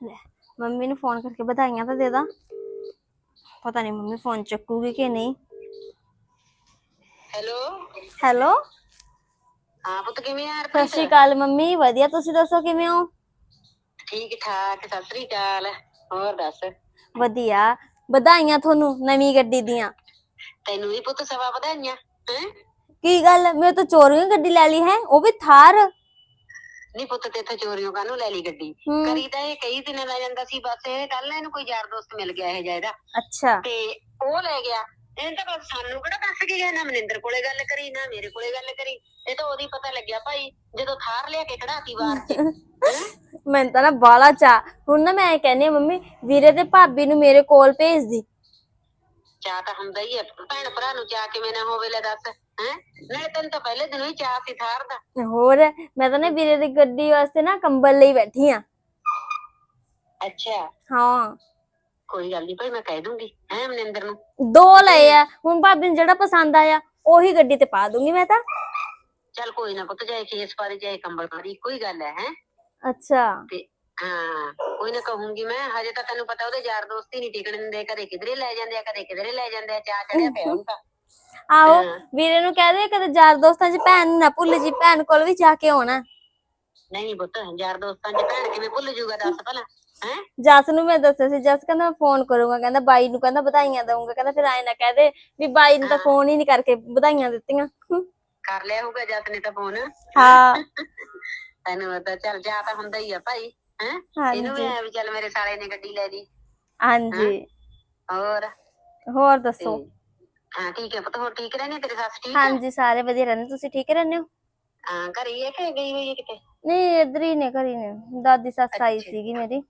ਲੈ ਮੰਮੀ ਨੂੰ ਫੋਨ ਕਰਕੇ ਵਧਾਈਆਂ ਤਾਂ ਦੇ ਦਾਂ। ਪਤਾ ਨਹੀਂ ਮੰਮੀ ਫੋਨ ਚੱਕੂਗੀ ਕਿ ਨਹੀਂ। ਹੈਲੋ। ਹੈਲੋ। ਹਾਂ ਪੁੱਤ ਕਿਵੇਂ ਆ ਸਤਿ ਸ਼੍ਰੀ ਅਕਾਲ ਮੰਮੀ ਵਧੀਆ ਤੁਸੀਂ ਦੱਸੋ ਕਿਵੇਂ ਹੋ? ਠੀਕ ਠਾਕ ਸਤਿ ਸ੍ਰੀ ਅਕਾਲ ਹੋਰ ਦੱਸ? ਵਧੀਆ ਵਧਾਈਆਂ ਤੁਹਾਨੂੰ ਨਵੀਂ ਗੱਡੀ ਦੀਆਂ। ਤੈਨੂੰ ਵੀ ਪੁੱਤ ਸਵਾ ਵਧਾਈਆਂ ਹੈ? ਕੀ ਗੱਲ ਮੇਰੇ ਤੋਂ ਚੋਰੀਆਂ ਗੱਡੀ ਲੈ ਲਈ ਹੈ ਉਹ ਵੀ ਥਾਰ। ਨਹੀਂ ਪੁੱਤ ਤੇ ਇੱਥੇ ਚੋਰੀਆਂ ਕਾਹਨੂੰ ਲੈ ਲਈ ਗੱਡੀ? ਹੂੰ। ਕਰੀ ਤਾਂ ਇਹ ਕਈ ਦਿਨਾਂ ਦਾ ਜਾਂਦਾ ਸੀ ਬਸ ਇਹ ਕੱਲ ਇਹਨੂੰ ਕੋਈ ਯਾਰ ਦੋਸਤ ਮਿਲ ਗਿਆ ਇਹ ਜਾਇਦਾ ਅੱਛਾ। ਤੇ ਉਹ ਲੈ ਗਿਆ। ਇਹਨੇ ਤਾਂ ਬਸ ਸਾਨੂੰ ਕਿਹੜਾ ਦੱਸ ਕੇ ਗਿਆ ਨਾ ਮਨਿੰਦਰ ਕੋਲੇ ਗੱਲ ਕਰੀ ਨਾ ਮੇਰੇ ਕੋਲੇ ਗੱਲ ਕਰੀ। ਇਹ ਤਾਂ ਉਹਦੀ ਪਤਾ ਲੱਗਿਆ ਭਾਈ ਜਦੋਂ ਥਾਰ ਲਿਆ ਕੇ ਖੜਾਤੀ ਵਾਰ ਚ। ਹੈਂ? ਮੈਨੂੰ ਤਾਂ ਨਾ ਬਾਲਾ ਚਾ ਹੁਣ ਨਾ ਮੈਂ ਕਹਿੰਦੀ ਹਾਂ ਮੰਮੀ ਵੀਰੇ ਤੇ ਭਾਬੀ ਨੂੰ ਮੇਰੇ ਕੋਲ ਭੇਜ ਦੀ। ਚਾਹ ਤਾਂ ਹੁੰਦਾ ਹੀ ਹੈ ਭੈਣ ਭਰਾ ਨੂੰ ਚਾਹ ਕਿਵੇਂ ਨਾ ਹੋਵੇ ਲੈ ਦੱਸ। ਹੈ? ਨਾਲੇ ਤੈਨੂੰ ਤਾਂ ਪਹਿਲੇ ਦਿਨੋਂ ਹੀ ਚਾਹ ਸੀ ਥਾਰ ਦਾ। ਹੋਰ ਮੈਂ ਤਾਂ ਨਾ ਵੀਰੇ ਦੀ ਗੱਡੀ ਵਾਸਤੇ ਨਾ ਕੰਬਲ ਲਈ ਬੈਠੀ ਆ। ਅੱਛਾ। ਹਾਂ। ਕੋਈ ਗੱਲ ਨਹੀਂ ਭਾਈ ਮੈਂ ਕਹਿ ਦੂੰਗੀ ਹੈ ਮਨਿੰਦਰ ਨੂੰ? ਦੋ ਲਏ ਆ ਹੁਣ ਭਾਬੀ ਨੂੰ ਜਿਹੜਾ ਪਸੰਦ ਆਇਆ ਉਹੀ ਗੱਡੀ ਤੇ ਪਾ ਦੂੰਗੀ ਮੈਂ ਤਾਂ। ਚੱਲ ਕੋਈ ਨਾ ਪੁੱਤ ਜਾਏ ਖੇਸ ਪਾਰੇ ਜਾਏ ਕੰਬਲ ਪਾਰੀ ਕੋਈ ਗੱਲ ਹੈ ਹੈ? ਅੱਛਾ। ਤੇ ਹਾਂ ਕੋਈ ਨਾ ਕਹੂੰਗੀ ਮੈਂ ਹਜੇ ਤਾਂ ਤੈਨੂੰ ਪਤਾ ਉਹਦੇ ਯਾਰ ਦੋਸਤ ਹੀ ਨਹੀਂ ਟਿਕਣ ਦਿੰਦੇ ਕਦੇ ਕਿਧਰੇ ਲੈ ਜਾਂਦੇ ਆ ਕਦੇ ਕਿਧਰੇ ਲੈ ਜਾਂਦੇ ਆ ਚਾਹ ਚੜਿਆ ਪਿਆ ਹੁਣ ਹਾਂ। ਵੀਰੇ ਨੂੰ ਕਹਿ ਦੇ ਕਦੇ ਯਾਰ ਦੋਸਤਾਂ 'ਚ ਭੈਣ ਨੂੰ ਨਾ ਭੁੱਲ ਜੀ ਭੈਣ ਕੋਲ ਵੀ ਜਾ ਕੇ ਆਉਣਾ। ਨਹੀਂ ਪੁੱਤ ਯਾਰ ਦੋਸਤਾਂ ਚ ਭੈਣ ਕਿਵੇਂ ਭੁੱਲ ਜੂਗਾ ਦੱਸ ਭਲਾ ਹੈ? ਜਸ ਨੂੰ ਮੈਂ ਦੱਸਿਆ ਸੀ ਜਸ ਕਹਿੰਦਾ ਮੈਂ ਫੋਨ ਕਰੂੰਗਾ ਕਹਿੰਦਾ ਬਾਈ ਨੂੰ ਕਹਿੰਦਾ ਵਧਾਈਆਂ ਦਊਂਗਾ ਕਹਿੰਦਾ ਫਿਰ ਆਏ ਨਾ ਕਹਿ ਦੇ ਵੀ ਬਾਈ ਨੂੰ ਤਾਂ ਫੋਨ ਹੀ ਨਹੀਂ ਕਰਕੇ ਵਧਾਈਆਂ ਦਿੱਤੀਆਂ। ਕਰ ਲਿਆ ਹੋਊਗਾ ਜੱਤ ਨੇ ਤਾਂ ਫੋਨ ਹਾਂ। ਤੈਨੂੰ ਪਤਾ ਚੱਲ ਜਾ ਤਾਂ ਹੁੰਦਾ ਹੀ ਆ ਭਾਈ ਹੈ? ਇਹਨੂੰ ਵੀ ਹਾਂਜੀ ਐ ਵੀ ਚੱਲ ਮੇਰੇ ਸਾਲੇ ਨੇ ਗੱਡੀ ਲੈ ਲਈ। ਹਾਂਜੀ। ਹੋਰ? ਹੋਰ ਦੱਸੋ? ਤੇ ਹਾਂ ਠੀਕ ਹੈ ਪੁੱਤ ਹੋਰ ਠੀਕ ਰਹਿੰਦੇ ਤੇਰੀ ਸੱਸ ਠੀਕ ਹੈ? ਹਾਂਜੀ ਸਾਰੇ ਵਧੀਆ ਰਹਿੰਦੇ ਤੁਸੀਂ ਠੀਕ ਰਹਿੰਦੇ ਹੋ? ਹਾਂ ਘਰੇ ਹੀ ਹੈ ਕਿ ਗਈ ਹੋਈ ਹੈ ਕਿਤੇ? ਨਹੀਂ ਇਧਰ ਹੀ ਨੇ ਘਰੀ ਨੇ। ਦਾਦੀ ਸੱਸ ਆਈ ਅੱਛਾ। ਸੀਗੀ ਮੇਰੀ।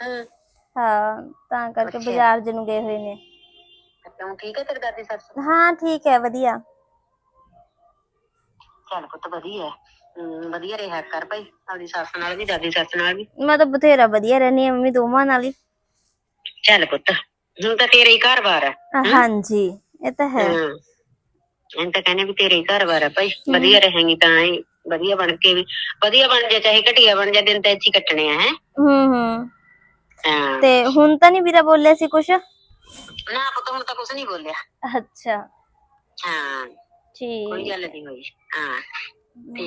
ਹਾਂ। ਹਾਂ ਤਾਂ ਕਰਕੇ ਅੱਛਾ। ਬਾਜ਼ਾਰ ਨੂੰ ਗਏ ਹੋਏ ਨੇ। ਕਿਉਂ ਠੀਕ ਹੈ ਤੇਰੀ ਦਾਦੀ ਸੱਸ? ਹਾਂ ਠੀਕ ਹੈ ਵਧੀਆ। ਚੱਲ ਪੁੱਤ ਵਧੀਆ। ਹੈ। ਵਧੀਆ ਰਿਹਾ ਕਰ ਭਾਈ ਆਪਦੀ ਸੱਸ ਨਾਲ ਵੀ ਦਾਦੀ ਸੱਸ ਨਾਲ ਵੀ। ਮੈਂ ਤਾਂ ਬਥੇਰਾ ਵਧੀਆ ਰਹਿੰਦੀ ਹਾਂ ਮੰਮੀ ਦੋਵਾਂ ਨਾਲ ਹੀ। ਚੱਲ ਪੁੱਤ। ਹੁਣ ਤਾਂ ਤੇਰਾ ਹੀ ਘਰ-ਬਾਰ ਹੈ ਹਾਂਜੀ ਇਹ ਤਾਂ ਹੈ। ਹਾਂ। ਮੈਂ ਤਾਂ ਕਹਿੰਦੇ ਵੀ ਤੇਰੇ ਹੀ ਘਰ-ਬਾਰ ਹੈ ਭਾਈ। ਵਧੀਆ ਰਹੇਂਗੀ ਤਾਂ ਹੀ। ਵਧੀਆ ਬਣ ਕੇ ਵੀ ਵਧੀਆ ਬਣ ਜਾ ਚਾਹੇ ਘਟੀਆ ਬਣ ਜਾ ਦਿਨ ਤਾਂ ਇੱਥੇ ਹੀ ਕੱਟਣੇ ਆ ਹੈ। ਹੂੰ ਹੂੰ। ਹਾਂ। ਤੇ ਹੁਣ ਤਾਂ ਨਹੀਂ ਵੀਰਾ ਬੋਲਿਆ ਸੀ ਕੁਛ? ਨਾ ਪੁੱਤ ਹੁਣ ਤਾਂ ਕੁਝ ਨਹੀਂ ਬੋਲਿਆ। ਅੱਛਾ। ਹਾਂ। ਕੋਈ ਠੀਕ। ਗੱਲ ਨਹੀਂ ਹੋਈ। ਹਾਂ। ਤੇ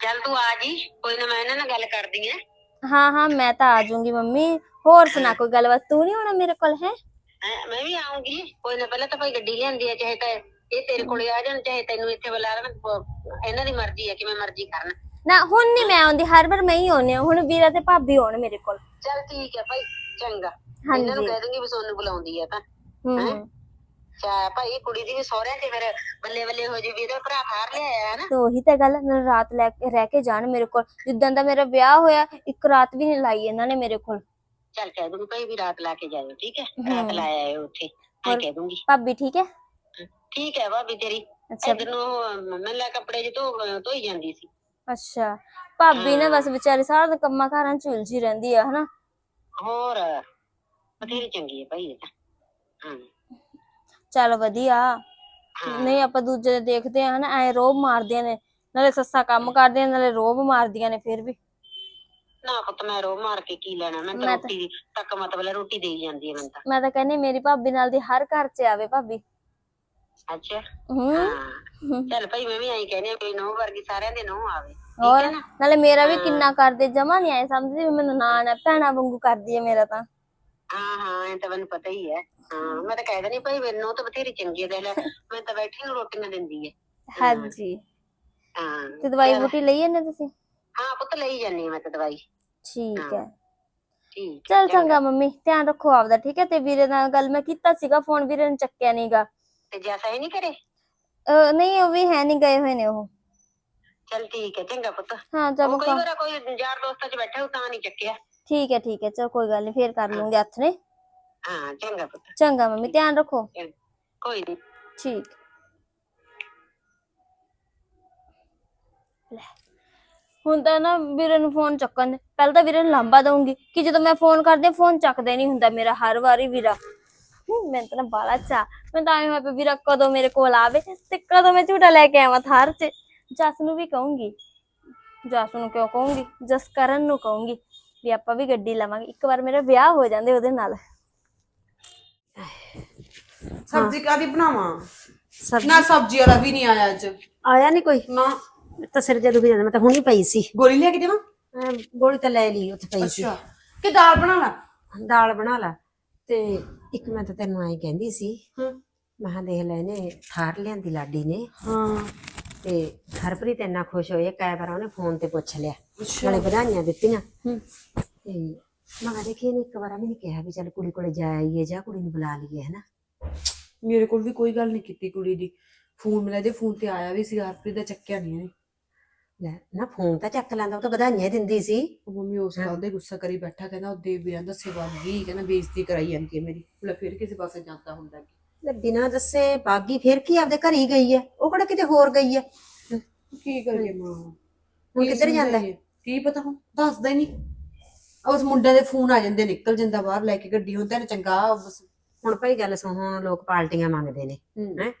ਚੱਲ ਤੂੰ ਆ ਜੀ। ਕੋਈ ਨਾ ਮੈਂ ਇਹਨਾਂ ਨਾਲ ਗੱਲ ਕਰਦੀ ਆ। ਹਾਂ ਹਾਂ ਮੈਂ ਤਾਂ ਆ ਜਾਊਂਗੀ ਮੰਮੀ। ਹੋਰ ਸੁਣਾ ਕੋਈ ਗੱਲਬਾਤ ਤੂੰ ਨਹੀਂ ਆਉਣਾ ਮੇਰੇ ਕੋਲ ਹੈ? ਹੈਂ, ਮੈਂ ਵੀ ਆਉਂਗੀ ਕੋਈ ਨਾ ਪਹਿਲਾਂ ਤਾਂ ਭਾਈ ਗੱਡੀ ਲਿਆਂਦੀ ਆ ਚਾਹੇ ਤਾਂ ਇਹ ਤੇਰੇ ਕੋਲੇ ਆ ਜਾਣ ਚਾਹੇ ਤੈਨੂੰ ਇੱਥੇ ਬੁਲਾ ਲੈਣ ਇਹਨਾਂ ਦੀ ਮਰਜ਼ੀ ਹੈ ਕਿਵੇਂ ਮਰਜ਼ੀ ਕਰਨ। ਨਾ ਹੁਣ ਨਹੀਂ ਮੈਂ ਆਉਂਦੀ ਹਰ ਵਾਰ ਮੈਂ ਹੀ ਆਉਂਦੀ ਹਾਂ ਹੁਣ ਵੀਰਾ ਤੇ ਭਾਬੀ ਆਉਣ ਮੇਰੇ ਕੋਲ। ਚੱਲ ਠੀਕ ਹੈ ਭਾਈ ਚੰਗਾ। ਇਹਨਾਂ ਨੂੰ ਕਹਿ ਦੂੰਗੀ ਵੀ ਸੋਨੂੰ ਬੁਲਾਉਂਦੀ ਆ ਤਾਂ ਹੂੰ ਚਾ ਭਾਈ ਕੁੜੀ ਦੀ ਵੀ ਸਹੁਰਿਆਂ ਤੇ ਫਿਰ ਬੱਲੇ ਬੱਲੇ ਹੋ ਜੀ ਵੀ ਇਹਦਾ ਭਰਾ ਫਾਰ ਲਿਆਇਆ ਹੈ ਨਾ ਤੇ ਉਹੀ ਤਾਂ ਗੱਲ ਮੈਨੂੰ ਰਾਤ ਲੈ ਕੇ ਰਹਿ ਕੇ ਜਾਣ ਮੇਰੇ ਕੋਲ। ਜਿੱਦਾਂ ਦਾ ਮੇਰਾ ਵਿਆਹ ਹੋਇਆ ਇੱਕ ਰਾਤ ਵੀ ਨਹੀਂ ਲਾਈ ਇਹਨਾਂ ਨੇ ਮੇਰੇ ਕੋਲ। ਚੱਲ ਕਹਿ ਦੂੰਗੀ ਭਾਈ ਵੀ ਰਾਤ ਲਾ ਕੇ ਜਾਇਓ ਠੀਕ ਹੈ। ਰਾਤ ਲਾਇਆ ਆਇਓ ਉੱਥੇ ਮੈਂ ਹੋਰ? ਕਹਿ ਦੂੰਗੀ। ਭਾਬੀ ਠੀਕ ਹੈ? ਠੀਕ ਹੈ ਭਾਬੀ ਤੇਰੀ। ਅੱਛਾ। ਇਧਰ ਨੂੰ ਲੱਗਾ ਕੱਪੜੇ ਜਿ ਧੋ ਧੋਈ ਜਾਂਦੀ ਸੀ। ਅੱਛਾ। ਭਾਬੀ ਨੇ ਬਸ ਵਿਚਾਰੀ ਸਾਰਾ ਦਿਨ ਕੰਮਾਂ ਕਾਰਾਂ ਚ ਉਲਝੀ ਰਹਿੰਦੀ ਆ ਹਨਾ? ਹੋਰ ਬਥੇਰੀ ਚੰਗੀ ਹੈ ਭਾਈ ਇਹ ਤਾਂ। ਹਾਂ। ਚੱਲ ਵਧੀਆ। ਹਾਂ। ਨਹੀਂ ਆਪਾਂ ਦੂਜੇ ਦੇ ਦੇਖਦੇ ਆ ਹਨਾ? ਐ ਰੋਬ ਮਾਰਦੀਆਂ ਨੇ। ਨਾਲੇ ਸੱਸਾਂ ਕੰਮ ਕਰਦੀਆਂ ਨਾਲੇ ਰੋਬ ਮਾਰਦੀਆਂ ਨੇ ਫਿਰ ਵੀ। ਨਾ ਪੁੱਤ ਮੈਂ ਰੋ ਮਾਰ ਕੇ ਕੀ ਲੈਣਾ? ਮੈਂ ਤਾਂ ਮੈਂ ਤਾਂ- ਰੋਟੀ ਤੱਕ ਮਤਲਬ ਰੋਟੀ ਦੇਈ ਜਾਂਦੀ ਹੈ ਮੈਨੂੰ ਤਾਂ। ਮੈਂ ਤਾਂ ਕਹਿੰਦੀ ਮੇਰੀ ਭਾਬੀ ਨਾਲ ਦੀ ਹਰ ਘਰ ਚ ਆਵੇ ਭਾਬੀ। ਅੱਛਾ। ਹੂੰ। ਹਾਂ। ਚੱਲ ਭਾਈ ਮੈਂ ਵੀ ਐਂ ਕਹਿੰਦੀ ਕੋਈ ਨੋ ਵਰਗੀ ਸਾਰਿਆਂ ਦੇ ਨੋ ਆਵੇ। ਠੀਕ ਹੋਰ? ਹੈ ਨਾ? ਨਾਲੇ ਮੇਰਾ ਵੀ ਕਿੰਨਾ ਕਰਦੇ ਜਮਾ ਨਹੀਂ ਆਏ ਸਮਝਦੀ ਵੀ ਮੈਨੂੰ ਨਾਨ ਹੈ ਭੈਣਾ ਵਾਂਗੂ ਕਰਦੀ ਹੈ ਮੇਰਾ ਤਾਂ। ਹਾਂ ਹਾਂ ਇਹ ਤਾਂ ਮੈਨੂੰ ਪਤਾ ਹੀ ਹੈ। ਹਾਂ ਮੈਂ ਤਾਂ ਕਹਿ ਦਿੰਦੀ ਭਾਈ ਮੈਨੂੰ ਤਾਂ ਬਥੇਰੀ ਚੰਗੀ ਹੈ ਦੇਖ ਲੈ ਮੈਂ ਤਾਂ ਬੈਠੀ ਨੂੰ ਰੋਟੀਆਂ ਦਿੰਦੀ ਹੈ। ਹਾਂਜੀ। ਹਾਂ। ਤੇ ਦਵਾਈ ਬੂਟੀ ਲਈ ਜਾਂਦੇ ਤੁਸੀਂ? ਹਾਂ ਪੁੱਤ ਲਈ ਜਾਨੀ ਮੈਂ ਤਾਂ ਦਵਾਈ ਠੀਕ ਹੈ ਠੀਕ ਚਲ ਚੰਗਾ ਮੰਮੀ ਧਿਆਨ ਰੱਖੋ ਆਪਦਾ ਠੀਕ ਹੈ ਤੇ ਵੀਰੇ ਨਾਲ ਗੱਲ ਮੈਂ ਕੀਤਾ ਸੀਗਾ ਫੋਨ ਵੀਰੇ ਨੇ ਚੱਕਿਆ ਨਹੀਂਗਾ ਤੇ ਜੈਸਾ ਹੀ ਨਹੀਂ ਕਰੇ ਨਹੀਂ ਉਹ ਵੀ ਹੈ ਨਹੀਂ ਗਏ ਹੋਏ ਨੇ ਉਹ ਚੱਲ ਠੀਕ ਹੈ ਚੰਗਾ ਪੁੱਤ ਹਾਂ ਚਲੋ ਉਹ ਕਈ ਵਾਰ ਕੋਈ ਯਾਰ ਦੋਸਤਾਂ 'ਚ ਬੈਠਾ ਹੋ ਤਾਂ ਨਹੀਂ ਚੱਕਿਆ ਠੀਕ ਹੈ ਠੀਕ ਹੈ ਚਲ ਕੋਈ ਗੱਲ ਨਹੀਂ ਫੇਰ ਕਰ ਲੂੰਗੇ ਹੱਥ ਨੇ ਹਾਂ ਚੰਗਾ ਪੁੱਤ ਚੰਗਾ ਮੰਮੀ ਧਿਆਨ ਰੱਖੋ ਕੋਈ ਨਹੀਂ ਠੀਕ ਲੈ ਹੁਣ ਤਾਂ ਨਾ ਵੀਰੇ ਨੂੰ ਫੋਨ ਚੱਕਣ ਦੇ। ਪਹਿਲਾਂ ਤਾਂ ਵੀਰੇ ਨੂੰ ਲਾਂਬਾ ਦਊਂਗੀ। ਕਿ ਜਦੋਂ ਮੈਂ ਫੋਨ ਕਰਦੀ ਹਾਂ ਫੋਨ ਚੱਕਦਾ ਹੀ ਨਹੀਂ ਹੁੰਦਾ ਮੇਰਾ ਹਰ ਵਾਰੀ ਵੀਰਾ। ਹੂੰ, ਮੈਨੂੰ ਤਾਂ ਨਾ ਬਾਲਾ ਚਾ ਮੈਂ ਤਾਂ ਐਂ ਹੋਇਆ ਪਿਆ ਵੀਰਾ ਕਦੋਂ ਮੇਰੇ ਕੋਲ ਆਵੇ ਤੇ ਕਦੋਂ ਮੈਂ ਝੂਟਾ ਲੈ ਕੇ ਆਵਾਂ ਥਾਰ 'ਚ। ਜਸ ਨੂੰ ਵੀ ਕਹੂੰਗੀ। ਜਸ ਨੂੰ ਕਿਉਂ ਕਹੂੰਗੀ? ਜਸ ਕਰਨ ਨੂੰ ਕਹੂੰਗੀ ਵੀ ਆਪਾਂ ਵੀ ਗੱਡੀ ਲਵਾਂਗੇ। ਇੱਕ ਵਾਰ ਮੇਰਾ ਵਿਆਹ ਹੋ ਜਾਂਦੇ ਉਹਦੇ ਨਾਲ। ਸਬਜ਼ੀ ਕਾਦੀ ਬਣਾਵਾਂ? ਸਬਜ਼ੀ? ਨਾ ਸਬਜ਼ੀ ਵਾਲਾ ਵੀ ਨਹੀਂ ਆਇਆ ਅੱਜ। ਆਇਆ ਨਹੀਂ ਕੋਈ? ਨਾ। ਤਾਂ ਸਿਰ ਜਦੋਂ ਵੀ ਜਾਂਦਾ ਮੈਂ ਤਾਂ ਹੁਣੀ ਪਈ ਸੀ। ਗੋਲੀ ਲਿਆ ਕੇ ਦੇਵਾਂ? ਗੋਲੀ ਤਾਂ ਲੈ ਲਈ ਉੱਥੇ ਪਈ ਸੀ। ਅੱਛਾ। ਕਿ ਦਾਲ ਬਣਾ ਲਾ? ਦਾਲ ਬਣਾ ਲਾ। ਤੇ ਇੱਕ ਮੈਂ ਤਾਂ ਤੈਨੂੰ ਐਂ ਕਹਿੰਦੀ ਸੀ ਹਾਂ। ਮੈਂ ਕਿਹਾ ਦੇਖ ਲੈ ਇਹਨੇ ਥਾਰ ਲਿਆਂਦੀ ਲਾਡੀ ਨੇ। ਹਾਂ। ਤੇ ਹਰਪ੍ਰੀਤ ਇੰਨਾ ਖੁਸ਼ ਹੋਈ ਕਈ ਵਾਰ ਉਹਨੇ ਫੋਨ ਤੇ ਪੁੱਛ ਲਿਆ। ਨਾਲੇ ਵਧਾਈਆਂ ਦਿੱਤੀਆਂ। ਹੂੰ। ਤੇ ਮੈਂ ਕਿਹਾ ਦੇਖੀ ਇਹਨੇ ਇੱਕ ਵਾਰ ਵੀ ਨਹੀਂ ਕਿਹਾ ਵੀ ਚੱਲ ਕੁੜੀ ਕੋਲੇ ਜਾ ਆਈਏ ਜਾਂ ਕੁੜੀ ਨੂੰ ਬੁਲਾ ਲਈਏ ਹਨਾ? ਮੇਰੇ ਕੋਲ ਵੀ ਕੋਈ ਗੱਲ ਨਹੀਂ ਕੀਤੀ ਕੁੜੀ ਦੀ। ਫੋਨ ਮਿਲਿਆ ਜੇ ਫੋਨ ਤੇ ਆਇਆ ਵੀ ਸੀ ਹਰਪ੍ਰੀਤ ਦਾ ਚੱਕਿਆ ਨਹੀਂ ਇਹਨੇ। ਲੈ ਨਾ ਫੋਨ ਤਾਂ ਚੱਕ ਲੈਂਦਾ ਉਹ ਤਾਂ ਵਧਾਈਆਂ ਦਿੰਦੀ ਸੀ। ਉਹ ਮੰਮੀ ਉਸ ਗੱਲ ਦੇ ਗੁੱਸਾ ਕਰੀ ਬੈਠਾ ਕਹਿੰਦਾ ਉਹ ਦੇ ਵੀਰਾਂ ਦਾ ਸੇਵਾ ਗਈ ਕਹਿੰਦਾ ਬੇਇੱਜ਼ਤੀ ਕਰਾਈ ਜਾਂਦੀ ਹੈ ਮੇਰੀ। ਲੈ ਫਿਰ ਕਿਸੇ ਪਾਸੇ ਜਾਂਦਾ ਹੁੰਦਾ ਕਿ? ਲੈ ਬਿਨਾਂ ਦੱਸੇ ਬਾਗੀ ਫੇਰ ਕੀ ਆਪਦੇ ਘਰ ਹੀ ਗਈ ਹੈ? ਉਹ ਕਿਹੜਾ ਕਿਤੇ ਹੋਰ ਗਈ ਹੈ? ਕੀ ਕਰੀਏ ਮਾਂ? ਹੁਣ ਕਿੱਧਰ ਜਾਂਦਾ ਹੈ? ਕੀ ਪਤਾ ਹੁਣ? ਦੱਸਦਾ ਹੀ ਨਹੀਂ। ਉਸ ਮੁੰਡਿਆਂ ਦੇ ਫੋਨ ਆ ਜਾਂਦੇ ਨਿਕਲ ਜਾਂਦਾ ਬਾਹਰ ਲੈ ਕੇ ਗੱਡੀ ਹੁੰਦਾ ਨੇ ਚੰਗਾ ਬਸ। ਹੁਣ ਭਾਈ ਗੱਲ ਸੁਣ ਹੁਣ ਲੋਕ ਪਾਲਟੀਆਂ ਮੰਗਦੇ ਨੇ ਹੂੰ।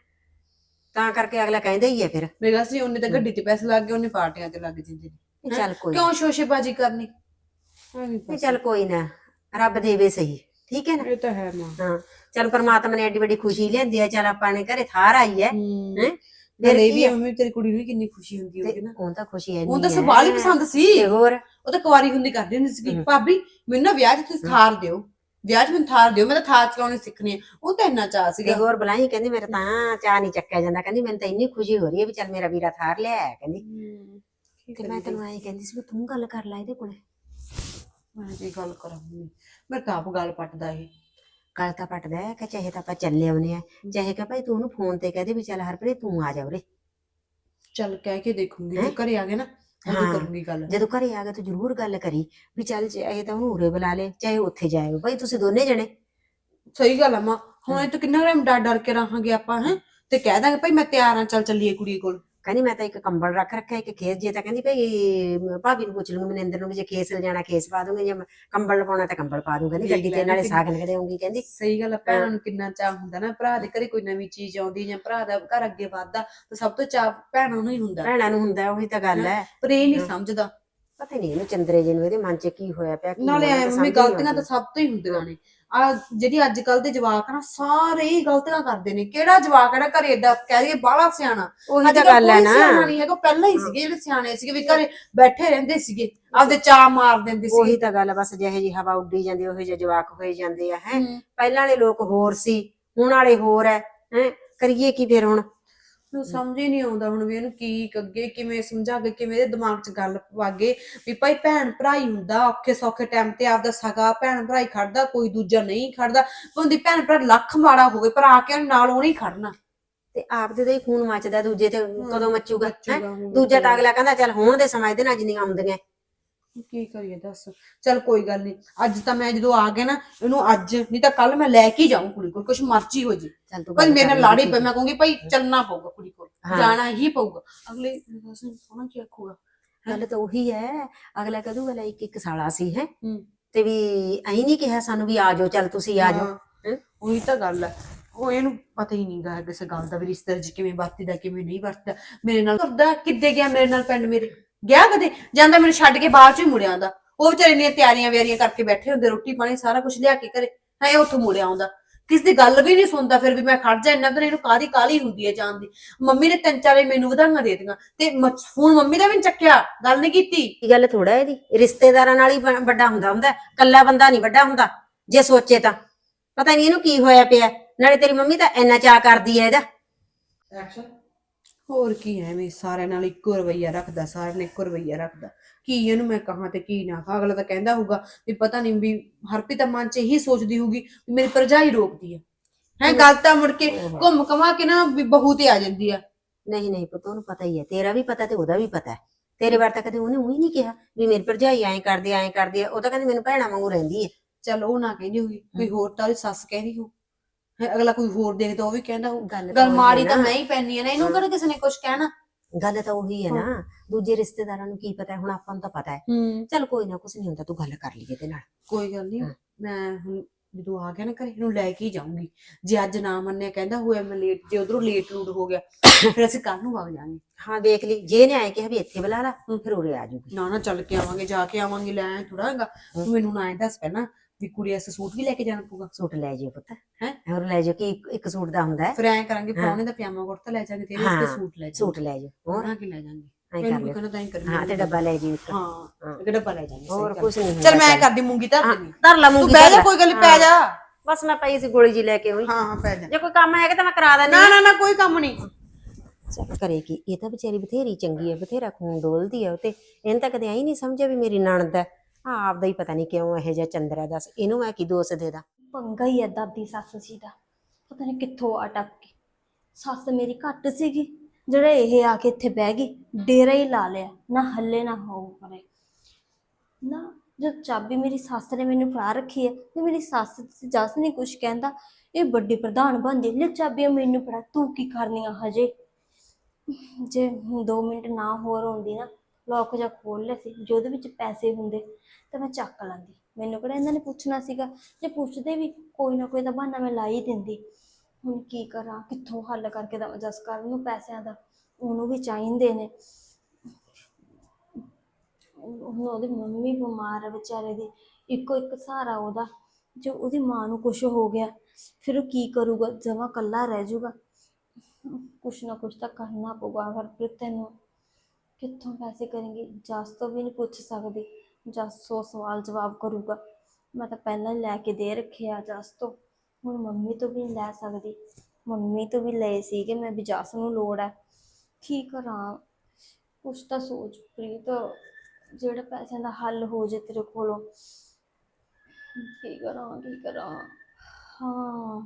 ਤਾਂ ਕਰਕੇ ਅਗਲਾ ਕਹਿੰਦਾ ਹੀ ਹੈ ਫਿਰ। ਮੇਰੇ ਸੀ ਉਹਨੇ ਤਾਂ ਗੱਡੀ ਤੇ ਪੈਸੇ ਲੱਗ ਗਏ ਉਹਨੇ ਪਾਰਟੀਆਂ ਤੇ ਲੱਗ ਜਾਂਦੇ ਨੇ। ਚੱਲ ਕੋਈ ਕਿਉਂ ਸ਼ੋਸ਼ੇਬਾਜੀ ਕਰਨੀ? ਬਸ। ਚੱਲ ਕੋਈ ਨਾ ਰੱਬ ਦੇਵੇ ਸਹੀ ਠੀਕ ਹੈ ਨਾ? ਇਹ ਤਾਂ ਹੈ ਮਾਂ। ਹਾਂ ਚੱਲ ਪਰਮਾਤਮਾ ਨੇ ਐਡੀ ਵੱਡੀ ਖੁਸ਼ੀ ਲਿਆਂਦੀ ਹੈ ਚੱਲ ਆਪਾਂ ਨੇ ਘਰੇ ਥਾਰ ਆਈ ਹੈ ਹੂੰ। ਫਿਰ ਇਹ ਵੀ? ਮੰਮੀ ਤੇਰੀ ਕੁੜੀ ਨੂੰ ਵੀ ਕਿੰਨੀ ਖੁਸ਼ੀ ਹੁੰਦੀ ਹੋਗੀ ਨਾ। ਉਹ ਤਾਂ ਖੁਸ਼ੀ ਹੈ ਉਹ ਤਾਂ ਸਵਾਲ ਹੀ ਪਸੰਦ ਸੀ। ਤੇ ਹੋਰ? ਉਹ ਤਾਂ ਕੁਆਰੀ ਹੁੰਦੀ ਕਰਦੀ ਹੁੰਦੀ ਸੀ। ਭਾਬੀ ਮੈਨੂੰ ਨਾ ਵਿਆਹ 'ਚ ਤੁਸੀਂ ਥਾਰ ਦਿਓ। ਵਿਆਹ 'ਚ ਮੈਨੂੰ ਥਾਰ ਦਿਓ ਮੈਂ ਤਾਂ ਥਾਰ ਚਲਾਉਣੀ ਸਿੱਖਣੀ ਹੈ ਉਹ ਤਾਂ ਇੰਨਾ ਚਾਹ ਤੇ ਸੀਗਾ। ਹੋਰ ਬੁਲਾਈ ਕਹਿੰਦੀ ਮੇਰੇ ਤਾਂ ਚਾਹ ਨਹੀਂ ਚੱਕਿਆ ਜਾਂਦਾ। ਕਹਿੰਦੀ ਮੈਨੂੰ ਤਾਂ ਇੰਨੀ ਖੁਸ਼ੀ ਹੋ ਰਹੀ ਹੈ ਵੀ ਚੱਲ ਮੇਰਾ ਵੀਰਾ ਥਾਰ ਲਿਆ ਆਇਆ ਕਹਿੰਦੀ। ਤੇ ਮੈਂ ਤੈਨੂੰ ਐਂ ਕਹਿੰਦੀ ਸੀ ਵੀ ਤੂੰ ਗੱਲ ਕਰ ਲੈ ਇਹਦੇ ਕੋਲੇ। ਮੈਂ ਕੀ ਗੱਲ ਕਰਾਂ ਮੰਮੀ ਮੈਂ ਤਾਂ ਆਪ ਗੱਲ ਪੱਟਦਾ ਇਹ। ਗੱਲ ਤਾਂ ਪਟਦਾ ਹੈ ਕਿ ਚਾਹੇ ਤਾਂ ਆਪਾਂ ਚੱਲੇ ਆਉਨੇ ਆ ਚਾਹੇ ਕਿ ਭਾਈ ਤੂੰ ਉਹਨੂੰ ਫੋਨ ਤੇ ਕਹਦੇ ਵੀ ਚੱਲ ਹਰਪ੍ਰੀਤ ਤੂੰ ਆ ਜਾ ਉਰੇ। ਚੱਲ ਕਹਿ ਕੇ ਦੇਖੂੰਗੀ। ਹੈਂ? ਜੇ ਘਰੇ ਆ ਗਏ ਨਾ ਹਾਂ। ਕਰੂੰਗੀ ਗੱਲ। ਜਦੋਂ ਘਰੇ ਆ ਗਿਆ ਤੂੰ ਜ਼ਰੂਰ ਗੱਲ ਕਰੀ ਵੀ ਚੱਲ ਚਾਹੇ ਤਾਂ ਉਹਨੂੰ ਉਰੇ ਬੁਲਾ ਲੈ ਚਾਹੇ ਉੱਥੇ ਜਾਏ ਭਾਈ ਤੁਸੀਂ ਦੋਨੇ ਜਣੇ। ਸਹੀ ਗੱਲ ਆ ਮਾਂ। ਹੁਣ ਇਹ ਤਾਂ ਕਿੰਨਾ ਟਾਈਮ ਡਰ ਡਰ ਕੇ ਰਹਾਂਗੇ ਆਪਾਂ ਹੈ? ਤੇ ਕਹਿ ਦਾਂਗੇ ਭਾਈ ਮੈਂ ਤਿਆਰ ਆ ਚੱਲ ਚੱਲੀਏ ਕੁੜੀ ਕੋਲ। ਕਹਿੰਦੀ ਮੈਂ ਤਾਂ ਇੱਕ ਕੰਬਲ ਰੱਖ ਰੱਖਿਆ ਇੱਕ ਖੇਸ ਜੇ ਤਾਂ ਕਹਿੰਦੀ ਭਈ ਭਾਬੀ ਨੂੰ ਪੁੱਛ ਲੂੰਗੀ ਮਨਿੰਦਰ ਨੂੰ ਵੀ ਜੇ ਖੇਸ ਲਿਜਾਣਾ ਖੇਸ ਪਾ ਦੂੰਗੀ ਜੇ ਕੰਬਲ ਲਵਾਉਣਾ ਤਾਂ ਕੰਬਲ ਪਾ ਦੂੰਗੀ ਕਹਿੰਦੀ ਗੱਡੀ ਤੇ ਨਾਲੇ ਸਾਗਨ ਕਰਾਉਂਗੀ ਕਹਿੰਦੀ। ਸਹੀ ਗੱਲ ਆ ਭੈਣਾਂ ਨੂੰ ਕਿੰਨਾ ਚਾਹ ਹੁੰਦਾ ਨਾ ਭਰਾ ਦੇ ਘਰੇ ਕੋਈ ਨਵੀਂ ਚੀਜ਼ ਆਉਂਦੀ ਜਾਂ ਭਰਾ ਦਾ ਘਰ ਅੱਗੇ ਵੱਧਦਾ ਤਾਂ ਸਭ ਤੋਂ ਚਾਹ ਭੈਣਾਂ ਨੂੰ ਹੀ ਹੁੰਦਾ। ਭੈਣਾਂ ਨੂੰ ਹੁੰਦਾ ਉਹੀ ਤਾਂ ਗੱਲ ਹੈ। ਪਰ ਇਹ ਨਹੀਂ। ਸਮਝਦਾ। ਪਤਾ ਨਹੀਂ ਇਹਨੂੰ ਚੰਦਰੇ ਜੀ ਨੂੰ ਇਹਦੇ ਮਨ 'ਚ ਕੀ ਹੋਇਆ ਪਿਆ ਕੀ ਨਾਲੇ ਹੋਇਆ, ਐ ਤਾਂ ਮੰਮੀ ਸਮਝ ਨਹੀਂ ਗਲਤੀਆਂ ਤਾਂ। ਸਭ ਤੋਂ ਹੀ ਹੁੰਦੀਆਂ ਨੇ। ਆ ਜਿਹੜੀ ਅੱਜ ਕੱਲ ਦੇ ਜਵਾਕ ਨਾ ਸਾਰੇ ਹੀ ਗਲਤੀਆਂ ਕਰਦੇ ਨੇ। ਕਿਹੜਾ ਜਵਾਕ ਜਿਹੜਾ ਘਰੇ ਏਡਾ ਕਹਿ ਦਈਏ ਬਾਹਲਾ ਸਿਆਣਾ? ਉਹੀ ਤਾਂ ਗੱਲ ਹੈ ਨਾ। ਸਿਆਣਾ ਨਹੀਂ ਹੈਗਾ ਪਹਿਲਾਂ ਹੀ ਸੀਗੇ ਜਿਹੜੇ ਸਿਆਣੇ ਸੀਗੇ ਵੀ ਘਰੇ ਬੈਠੇ ਰਹਿੰਦੇ ਸੀਗੇ ਆਪਦੇ ਚਾਹ ਮਾਰ ਦਿੰਦੇ ਉਹੀ ਸੀਗੇ ਤਾਂ ਗੱਲ ਆ, ਬਸ ਜਿਹੇ ਜੀ ਹਵਾ ਉੱਡੀ ਜਾਂਦੀ ਉਹੀ ਜਿਹੇ ਜਵਾਕ ਹੋਏ ਜਾਂਦੇ ਆ ਹੈ। ਪਹਿਲਾਂ ਵਾਲੇ ਲੋਕ ਹੋਰ ਸੀ ਹੁਣ ਵਾਲੇ ਹੋਰ ਐ ਹੈ। ਕਰੀਏ ਕੀ ਫਿਰ ਹੁਣ? ਮੈਨੂੰ ਸਮਝ ਹੀ ਨਹੀਂ ਆਉਂਦਾ ਹੁਣ ਵੀ ਇਹਨੂੰ ਕੀ ਅੱਗੇ ਕਿਵੇਂ ਸਮਝਾਗੇ ਕਿਵੇਂ ਇਹਦੇ ਦਿਮਾਗ 'ਚ ਗੱਲ ਵਾਗੇ ਵੀ ਭਾਈ ਭੈਣ ਭਰਾ ਹੀ ਹੁੰਦਾ ਔਖੇ ਸੌਖੇ ਟਾਈਮ ਤੇ ਆਪਦਾ ਸਗਾ ਭੈਣ ਭਰਾ ਹੀ ਖੜਦਾ ਕੋਈ ਦੂਜਾ ਨਹੀਂ ਖੜਦਾ ਉਹਦੀ ਭੈਣ ਭਰਾ ਲੱਖ ਮਾੜਾ ਹੋਵੇ ਪਰ ਆ ਕੇ ਨਾਲ ਉਹਨੇ ਹੀ ਖੜਨਾ ਤੇ ਆਪਦੇ ਦਾ ਹੀ ਖੂਨ ਮੱਚਦਾ ਦੂਜੇ ਤੇ ਕਦੋਂ ਮੱਚੂਗਾ ਹੈਂ? ਮੱਚੂਗਾ ਹੁਣ ਦੂਜਾ ਤਾਂ ਅਗਲਾ ਕਹਿੰਦਾ ਚੱਲ ਹੋਣ ਦੇ ਸਮਾਂ ਇਹਦੇ ਨਾਲ ਜਿੰਨੀਆਂ ਆਉਂਦੀਆਂ ਕੀ ਕਰੀਏ ਦੱਸ ਚਲ ਕੋਈ ਗੱਲ ਨਹੀਂ ਅੱਜ ਤਾਂ ਮੈਂ ਜਦੋਂ ਆ ਗਿਆ ਨਾ ਇਹਨੂੰ ਅੱਜ ਨਹੀਂ ਤਾਂ ਕੱਲ ਮੈਂ ਲੈ ਕੇ ਹੀ ਜਾਊਂ ਕੁੜੀ ਕੋਲ ਕੁਛ ਮਰਜ਼ੀ ਹੋ ਜੇ ਚੱਲ ਤੂੰ ਪਰ ਗੱਲ ਮੇਰੇ ਨਾਲ ਕਰ ਲਾੜੀ। ਪਈ ਮੈਂ ਕਹੂੰਗੀ ਭਾਈ ਚੱਲਣਾ ਪਊਗਾ। ਜਾਣਾ ਹੀ ਪਊਗਾ। ਅਗਲੇ ਦੱਸ ਸੋਹਣਾ ਕੀ ਆਖੂਗਾ ਗੱਲ ਤਾਂ ਉਹੀ ਹੈ ਅਗਲਾ ਕਹਦੂਗਾ ਲੈ ਇੱਕ ਇੱਕ ਸਾਲਾ ਸੀ ਹੈ। ਤੇ ਵੀ ਐਂ ਨਹੀਂ ਕਿਹਾ ਸਾਨੂੰ ਵੀ ਆ ਜਾਓ ਚੱਲ ਤੁਸੀਂ ਆ ਜਾਓ? ਉਹੀ ਤਾਂ ਗੱਲ ਹੈ। ਉਹ ਇਹਨੂੰ ਪਤਾ ਹੀ ਨਹੀਂਗਾ ਕਿਸੇ ਗੱਲ ਦਾ ਵੀ ਰਿਸ਼ਤੇ ਚ ਕਿਵੇਂ ਵਰਤੀਦਾ ਕਿਵੇਂ ਨਹੀਂ ਵਰਤਦਾ। ਮੇਰੇ ਨਾਲ ਕਰਦਾ ਕਿੱਦੇ ਗਿਆ ਮੇਰੇ ਨਾਲ ਪਿੰਡ ਮੇਰੇ? ਗਿਆ ਕਦੇ? ਜਾਂਦਾ ਮੈਨੂੰ ਛੱਡ ਕੇ ਬਾਅਦ ਚ ਹੀ ਮੁੜਿਆ ਆਉਂਦਾ। ਉਹ ਵਿਚਾਰੇ ਨੇ ਤਿਆਰੀਆਂ ਵਿਆਰੀਆਂ ਕਰਕੇ ਬੈਠੇ ਹੁੰਦੇ ਰੋਟੀ ਪਾਣੀ ਸਾਰਾ ਕੁਝ ਲਿਆ ਕੇ ਘਰੇ। ਹੈ ਉੱਥੋਂ ਮੁੜਿਆ ਆਉਂਦਾ। ਕਿਸ ਦੀ ਗੱਲ ਵੀ ਨਹੀਂ ਸੁਣਦਾ ਫਿਰ ਵੀ ਮੈਂ ਖੜ ਜਾ ਇੰਨਾ ਤਾਂ ਇਹਨੂੰ ਕਾਦੀ ਕਾਲੀ ਹੁੰਦੀ ਹੈ ਜਾਣ ਦੀ। ਮੰਮੀ ਨੇ ਤਿੰਨ ਚਾਰੇ ਮੈਨੂੰ ਵਧਾਈਆਂ ਦੇ ਦਿੱਤੀਆਂ ਤੇ ਫੋਨ ਮੰਮੀ ਦਾ ਵੀ ਨੀ ਚੱਕਿਆ ਗੱਲ ਨਹੀਂ ਕੀਤੀ। ਇਹ ਗੱਲ ਥੋੜਾ ਇਹਦੀ ਰਿਸ਼ਤੇਦਾਰਾਂ ਨਾਲ ਹੀ ਵੱਡਾ ਹੁੰਦਾ ਹੁੰਦਾ ਹੈ। ਕੱਲਾ ਬੰਦਾ ਨਹੀਂ ਵੱਡਾ ਹੁੰਦਾ ਜੇ ਸੋਚੇ ਤਾਂ। ਪਤਾ ਨਹੀਂ ਇਹਨੂੰ ਕੀ ਹੋਇਆ ਪਿਆ ਨਾਲੇ ਤੇਰੀ ਮੰਮੀ ਤਾਂ ਇੰਨਾ ਚਾਹ ਕਰਦੀ ਹੈ ਇਹਦਾ। ਹੋਰ ਕੀ ਹੈ ਐਵੇਂ ਸਾਰਿਆਂ ਨਾਲ ਇੱਕੋ ਰਵਈਆ ਰੱਖਦਾ ਸਾਰਿਆਂ ਨੇ ਇੱਕੋ ਰਵਈਆ ਰੱਖਦਾ। ਕੀ ਇਹਨੂੰ ਮੈਂ ਕਹਾਂ ਤੇ ਕੀ ਨਾ ਕਹਾਂ ਅਗਲਾ ਤਾਂ ਕਹਿੰਦਾ ਹੋਊਗਾ ਵੀ ਪਤਾ ਨਹੀਂ ਵੀ ਹਰਪ੍ਰੀਤ ਤਾਂ ਮਨ ਚ ਇਹੀ ਸੋਚਦੀ ਹੋਊਗੀ ਵੀ ਮੇਰੀ ਪਰਜਾਈ ਰੋਕਦੀ ਆ। ਹੈ ਗੱਲ ਤਾਂ ਮੁੜ ਕੇ ਘੁੰਮ ਕਮਾ ਕੇ ਨਾ ਵੀ ਬਹੂ ਤੇ ਆ ਜਾਂਦੀ ਆ। ਨਹੀਂ ਨਹੀਂ ਪੁੱਤ ਉਹਨੂੰ ਪਤਾ ਹੀ ਹੈ ਤੇਰਾ ਵੀ ਪਤਾ ਤੇ ਉਹਦਾ ਵੀ ਪਤਾ ਹੈ। ਤੇਰੇ ਬਾਰੇ ਤਾਂ ਕਦੇ ਉਹਨੇ ਉਹੀ ਨਹੀਂ ਕਿਹਾ ਵੀ ਮੇਰੀ ਭਰਜਾਈ ਐਂ ਕਰਦੀ ਐਂ ਕਰਦੀ ਹੈ ਉਹ ਤਾਂ ਕਹਿੰਦੀ ਮੈਨੂੰ ਭੈਣਾ ਵਾਂਗੂ ਰਹਿੰਦੀ ਹੈ ਚਲ ਉਹ ਨਾ ਕਹਿੰਦੀ ਹੋਊਗੀ ਕੋਈ ਹੋਰ ਤਾਂ ਉਹਦੀ ਸੱਸ ਕਹਿੰਦੀ ਹੋ ਹੈ ਅਗਲਾ ਕੋਈ ਹੋਰ ਦੇਖਦਾ ਉਹ ਵੀ ਕਹਿੰਦਾ ਗੱਲ ਤਾਂ ਗੱਲ ਉਹੀ ਮਾੜੀ ਤਾਂ ਨਾ। ਮੈਂ ਹੀ ਪੈਣੀ ਆ ਨਾ ਇਹਨੂੰ ਕਿਹੜਾ ਕਿਸੇ ਨੇ ਕੁਝ ਕਹਿਣਾ? ਗੱਲ ਤਾਂ ਉਹੀ ਹੈ ਨਾ। ਦੂਜੇ ਰਿਸ਼ਤੇਦਾਰਾਂ ਨੂੰ ਕੀ ਪਤਾ ਹੈ, ਹੁਣ ਆਪਾਂ ਨੂੰ ਤਾਂ ਪਤਾ ਹੈ। ਹੂੰ। ਚੱਲ ਕੋਈ ਨਾ ਕੁਛ ਨਹੀਂ ਹੁੰਦਾ ਤੂੰ ਗੱਲ ਕਰ ਲਈ ਇਹਦੇ ਨਾਲ। ਕੋਈ ਗੱਲ ਨਹੀਂ ਹਾਂ। ਮੈਂ ਹੁਣ ਜਦੋਂ ਆ ਗਿਆ ਨਾ ਘਰੇ ਇਹਨੂੰ ਲੈ ਕੇ ਹੀ ਜਾਊਂਗੀ। ਜੇ ਅੱਜ ਨਾ ਮੰਨਿਆ ਕਹਿੰਦਾ ਹੋਇਆ ਮੈਂ ਲੇਟ ਜੇ ਉਧਰੋਂ ਲੇਟ ਲੂਟ ਹੋ ਗਿਆ ਫਿਰ ਅਸੀਂ ਕੱਲ ਨੂੰ ਵਗ ਜਾਾਂਗੇ। ਹਾਂ ਦੇਖ ਲਈ। ਜੇ ਨੇ ਆਏ ਕਿਹਾ ਵੀ ਇੱਥੇ ਬੁਲਾ ਲਾ ਫਿਰ ਉਰੇ ਆ ਜੂਗੀ ਨਾ ਨਾ ਚੱਲ ਕੇ ਆਵਾਂਗੇ ਜਾ ਕੇ ਆਵਾਂਗੇ ਲੈ ਥੋੜਾ ਹੈਗਾ। ਤੂੰ ਮੈਨੂੰ ਨਾ ਐਂ ਦੱਸ ਪਹਿਲਾਂ ਵੀ ਕੁੜੀ ਐਸੇ ਸੂਟ ਵੀ ਲੈ ਕੇ ਜਾਣਾ ਪਊਗਾ? ਸੂਟ ਲੈ ਜਿਓ ਪੁੱਤ। ਹੈਂ? ਹੋਰ ਲੈ ਜਿਓ ਕਿ ਇੱਕ- ਇੱਕ ਸੂਟ ਦਾ ਹੁੰਦਾ ਹੈ। ਫਿਰ ਐਂ ਕਰਾਂਗੇ ਪਰੌਣੇ ਦਾ ਪਜਾਮਾ ਕੁੜਤਾ ਲੈ ਜਾਾਂਗੇ ਤੇਰੇ ਵਾਸਤੇ ਹਾਂ, ਸੂਟ ਲੈ ਜਾਾਂਗੇ। ਸੂਟ ਲੈ ਜਿਓ। ਹੋਰ? ਬਣਾ ਕੇ ਲੈ ਜਾਾਂਗੇ। ਐਂ ਮੈਨੂੰ ਕਰ ਵੀ ਲਿਓ। ਕਹਿੰਦਾ ਤਾਂ ਹੀ ਕਰੀ ਹਾਂ ਤੇ ਡੱਬਾ ਲੈ ਜਿਓ ਇੱਕ। ਹਾਂ ਹਾਂ। ਇੱਕ ਡੱਬਾ ਲੈ ਜਾਾਂਗੇ। ਹੋਰ ਸਹੀ ਕੁਛ ਗੱਲ। ਨਹੀਂ ਚੱਲ ਮੈਂ ਕਰਦੀ ਮੂੰਗੀ ਧਰ ਦੇਣੀ ਧਰ ਲਾ ਤੂੰ ਮੂੰਗੀ ਬਹਿ ਧਰ ਜਾ ਲਾ। ਕੋਈ ਗੱਲ ਨੀ, ਪੈ ਜਾ। ਬਸ ਮੈਂ ਪਈ ਸੀ ਗੋਲੀ ਜੀ ਲੈ ਕੇ ਉਹੀ। ਹਾਂ ਹਾਂ ਪੈ ਜਾ। ਜੇ ਕੋਈ ਕੰਮ ਤਾਂ ਮੈਂ ਕਰਾ ਦਿੰਦੀ ਨਾ ਨਾ ਨਾ ਕੋਈ ਕੰਮ ਨਹੀਂ ਚੱਲ ਕਰੇ ਕੀ? ਇਹ ਤਾਂ ਵਿਚਾਰੀ ਬਥੇਰੀ ਚੰਗੀ ਹੈ ਬਥੇਰਾ ਖੂਨ ਡੋਲਦੀ ਹੈ ਉਹ ਤੇ। ਇਹਨੂੰ ਤਾਂ ਕਦੇ ਆਈ ਨਹੀਂ ਸਮਝਿਆ ਵੀ ਮੇਰੀ ਨਣਦ ਹੈ ਹਾਂ। ਆਪਦਾ ਹੀ ਪਤਾ ਨਹੀਂ ਕਿਉਂ ਇਹੋ ਜਿਹਾ ਚੰਦਰਾ ਦੱਸ। ਇਹਨੂੰ ਮੈਂ ਕੀ ਦੋਸ਼ ਦੇ ਪੰਗਾ ਹੀ ਹੈ ਦਾਦੀ ਸੱਸ ਜੀ ਦਾ। ਪਤਾ ਨਹੀਂ ਕਿੱਥੋਂ ਅਟਕ ਕੇ। ਸੱਸ ਮੇਰੀ ਘੱਟ ਸੀਗੀ। ਜਿਹੜੇ ਇਹ ਆ ਕੇ ਇੱਥੇ ਬਹਿ ਗਈ, ਡੇਰਾ ਹੀ ਲਾ ਲਿਆ। ਨਾ ਹੱਲੇ ਨਾ ਹੋ ਕਰੇ ਨਾ, ਜਦ ਚਾਬੀ ਮੇਰੀ ਸੱਸ ਨੇ ਮੈਨੂੰ ਫੜਾ ਰੱਖੀ ਹੈ, ਤੇ ਮੇਰੀ ਸੱਸ ਤੇ ਜੱਸ ਨਹੀਂ ਕੁਝ ਕਹਿੰਦਾ, ਇਹ ਵੱਡੀ ਪ੍ਰਧਾਨ ਬਣਦੀ ਲੈ ਚਾਬੀਆਂ ਮੈਨੂੰ ਫੜਾ, ਤੂੰ ਕੀ ਕਰਨੀਆਂ ਹਜੇ? ਜੇ 2 ਮਿੰਟ ਨਾ ਹੋਰ ਹੁੰਦੀ ਨਾ ਲੋਕ ਜਾਂ ਖੋਲ ਲਿਆ ਸੀ, ਜੇ ਉਹਦੇ ਵਿੱਚ ਪੈਸੇ ਹੁੰਦੇ ਤਾਂ ਮੈਂ ਚੱਕ ਲੈਂਦੀ ਮੈਨੂੰ ਕਿਹੜਾ ਇਹਨਾਂ ਨੇ ਪੁੱਛਣਾ ਸੀਗਾ, ਜੇ ਪੁੱਛਦੇ ਵੀ ਕੋਈ ਨਾ ਕੋਈ ਤਾਂ ਬਹਾਨਾ ਮੈਂ ਲਾ ਹੀ ਦਿੰਦੀ। ਹੁਣ ਕੀ ਕਰਾਂ, ਕਿੱਥੋਂ ਹੱਲ ਕਰਕੇ ਦਵਾਂ ਜਸ ਨੂੰ ਪੈਸਿਆਂ ਦਾ? ਉਹਨੂੰ ਵੀ ਚਾਹੀਦੇ ਨੇ। ਹੁਣ ਉਹਦੀ ਮੰਮੀ ਬਿਮਾਰ ਹੈ ਵਿਚਾਰੇ ਦੀ, ਇੱਕੋ ਇੱਕ ਸਹਾਰਾ ਉਹਦਾ, ਜੇ ਉਹਦੀ ਮਾਂ ਨੂੰ ਕੁਝ ਹੋ ਗਿਆ, ਫਿਰ ਉਹ ਕੀ ਕਰੂਗਾ? ਜਮਾ ਕੱਲਾ ਰਹਿ ਜਾਊਗਾ ਕੁਛ ਨਾ ਕੁਛ ਤਾਂ ਕਰਨਾ ਪਊਗਾ ਹਰਪ੍ਰੀਤ ਤੈਨੂੰ। ਕਿੱਥੋਂ ਪੈਸੇ ਕरेंगे ਜਸ ਤੋਂ ਵੀ ਨਹੀਂ ਪੁੱਛ ਸਕਦੀ। ਜਸ ਸੌ ਸਵਾਲ ਜਵਾਬ ਕਰੂਗਾ। ਮੈਂ ਤਾਂ ਪਹਿਲਾਂ ਹੀ ਲੈ ਕੇ ਦੇ ਰੱਖਿਆ ਜਸ ਤੋਂ। ਹੁਣ ਮੰਮੀ ਤੋਂ ਵੀ ਨਹੀਂ ਲੈ ਸਕਦੀ। ਮੰਮੀ ਤੋਂ ਵੀ ਲਏ ਸੀਗੇ ਮੈਂ ਵੀ ਜਸ ਨੂੰ ਲੋੜ ਹੈ ਕੀ ਕਰਾਂ? ਕੁਛ ਤਾਂ ਸੋਚ ਪ੍ਰੀਤ, ਜਿਹੜੇ ਪੈਸਿਆਂ ਦਾ ਹੱਲ ਹੋ ਜੇ ਤੇਰੇ ਕੋਲੋਂ। ਕੀ ਕਰਾਂ ਕੀ ਕਰਾਂ? ਹਾਂ।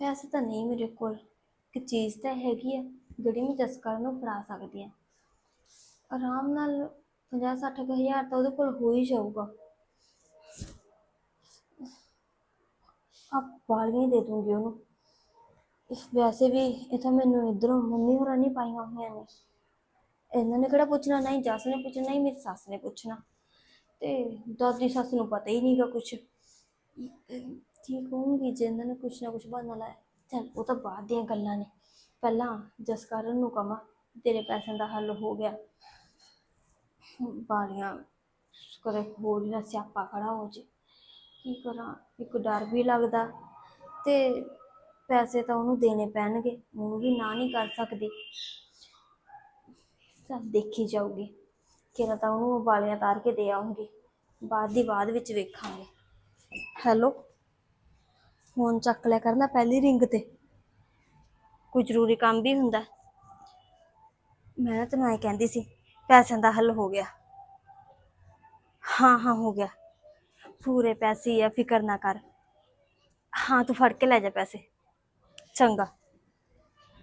ਪੈਸੇ ਤਾਂ ਨਹੀਂ ਮੇਰੇ ਕੋਲ। ਇੱਕ ਚੀਜ਼ ਤਾਂ ਹੈਗੀ ਹੈ ਜਿਹੜੀ ਮੈਂ ਜਸਕਰ ਨੂੰ ਫੜਾ ਸਕਦੀ ਹਾਂ। ਆਰਾਮ ਨਾਲ 50 60 ਹਜ਼ਾਰ ਤਾਂ ਉਹਦੇ ਕੋਲ ਹੋ ਹੀ ਜਾਊਗਾ। ਆ ਵਾਲੀਆਂ ਦੇ ਦੂੰਗੀ ਉਹਨੂੰ। ਇਸ ਵੈਸੇ ਵੀ ਇਹ ਤਾਂ ਮੈਨੂੰ ਇਧਰੋਂ ਮੰਮੀ ਹੋਰਾਂ ਨਹੀਂ ਪਾਈਆਂ ਹੋਈਆਂ ਨੇ। ਇਹਨਾਂ ਨੇ ਕਿਹੜਾ ਪੁੱਛਣਾ? ਨਹੀਂ, ਜੱਸ ਨੇ ਪੁੱਛਣਾ, ਨਹੀਂ, ਮੇਰੀ ਸੱਸ ਨੇ ਪੁੱਛਣਾ। ਤੇ ਦਾਦੀ ਸੱਸ ਨੂੰ ਪਤਾ ਹੀ ਨਹੀਂਗਾ ਕੁਛ। ਠੀਕ ਕਹੂੰਗੀ ਜੇ ਇਹਨਾਂ ਨੇ ਕੁਛ ਨਾ ਕੁਛ ਬਹਾਨਾ ਲਾਇਆ। ਚੱਲ, ਉਹ ਤਾਂ ਬਾਅਦ ਦੀਆਂ ਗੱਲਾਂ ਨੇ। ਪਹਿਲਾਂ ਜਸਕਰਨ ਨੂੰ ਕਵਾਂ ਤੇਰੇ ਪੈਸਿਆਂ ਦਾ ਹੱਲ ਹੋ ਗਿਆ। ਬਾਲੀਆਂ ਕਦੇ ਹੋਰ ਹੀ ਨਾ ਸਿਆਪਾ ਖੜਾ ਹੋ ਜੇ। ਕੀ ਕਰਾਂ? ਇੱਕ ਡਰ ਵੀ ਲੱਗਦਾ ਤੇ ਪੈਸੇ ਤਾਂ ਉਹਨੂੰ ਦੇਣੇ ਪੈਣਗੇ ਉਹਨੂੰ ਵੀ ਨਾ ਨਹੀਂ ਕਰ ਸਕਦੀ। ਚੱਲ ਦੇਖੀ ਜਾਊਗੀ, ਕਿਹੜਾ ਤਾਂ ਉਹਨੂੰ ਵਾਲੀਆਂ ਤਾਰ ਕੇ ਦੇ ਆਉਂਗੀ ਬਾਅਦ ਦੀ ਬਾਅਦ ਵਿੱਚ ਵੇਖਾਂਗੇ। ਹੈਲੋ, ਫੋਨ ਚੱਕ ਲਿਆ ਕਰਨਾ ਪਹਿਲੀ ਰਿੰਗ ਤੇ। ਕੋਈ ਜ਼ਰੂਰੀ ਕੰਮ ਵੀ ਹੁੰਦਾ। ਮੈਂ ਨਾ ਤੈਨੂੰ ਐ ਕਹਿੰਦੀ ਸੀ ਪੈਸਿਆਂ ਦਾ ਹੱਲ ਹੋ ਗਿਆ। ਹਾਂ ਹਾਂ ਹੋ ਗਿਆ। ਪੂਰੇ ਪੈਸੇ ਆ ਫਿਕਰ ਨਾ ਕਰ। ਹਾਂ ਤੂੰ ਫੜ ਕੇ ਲੈ ਜਾ ਪੈਸੇ। ਚੰਗਾ।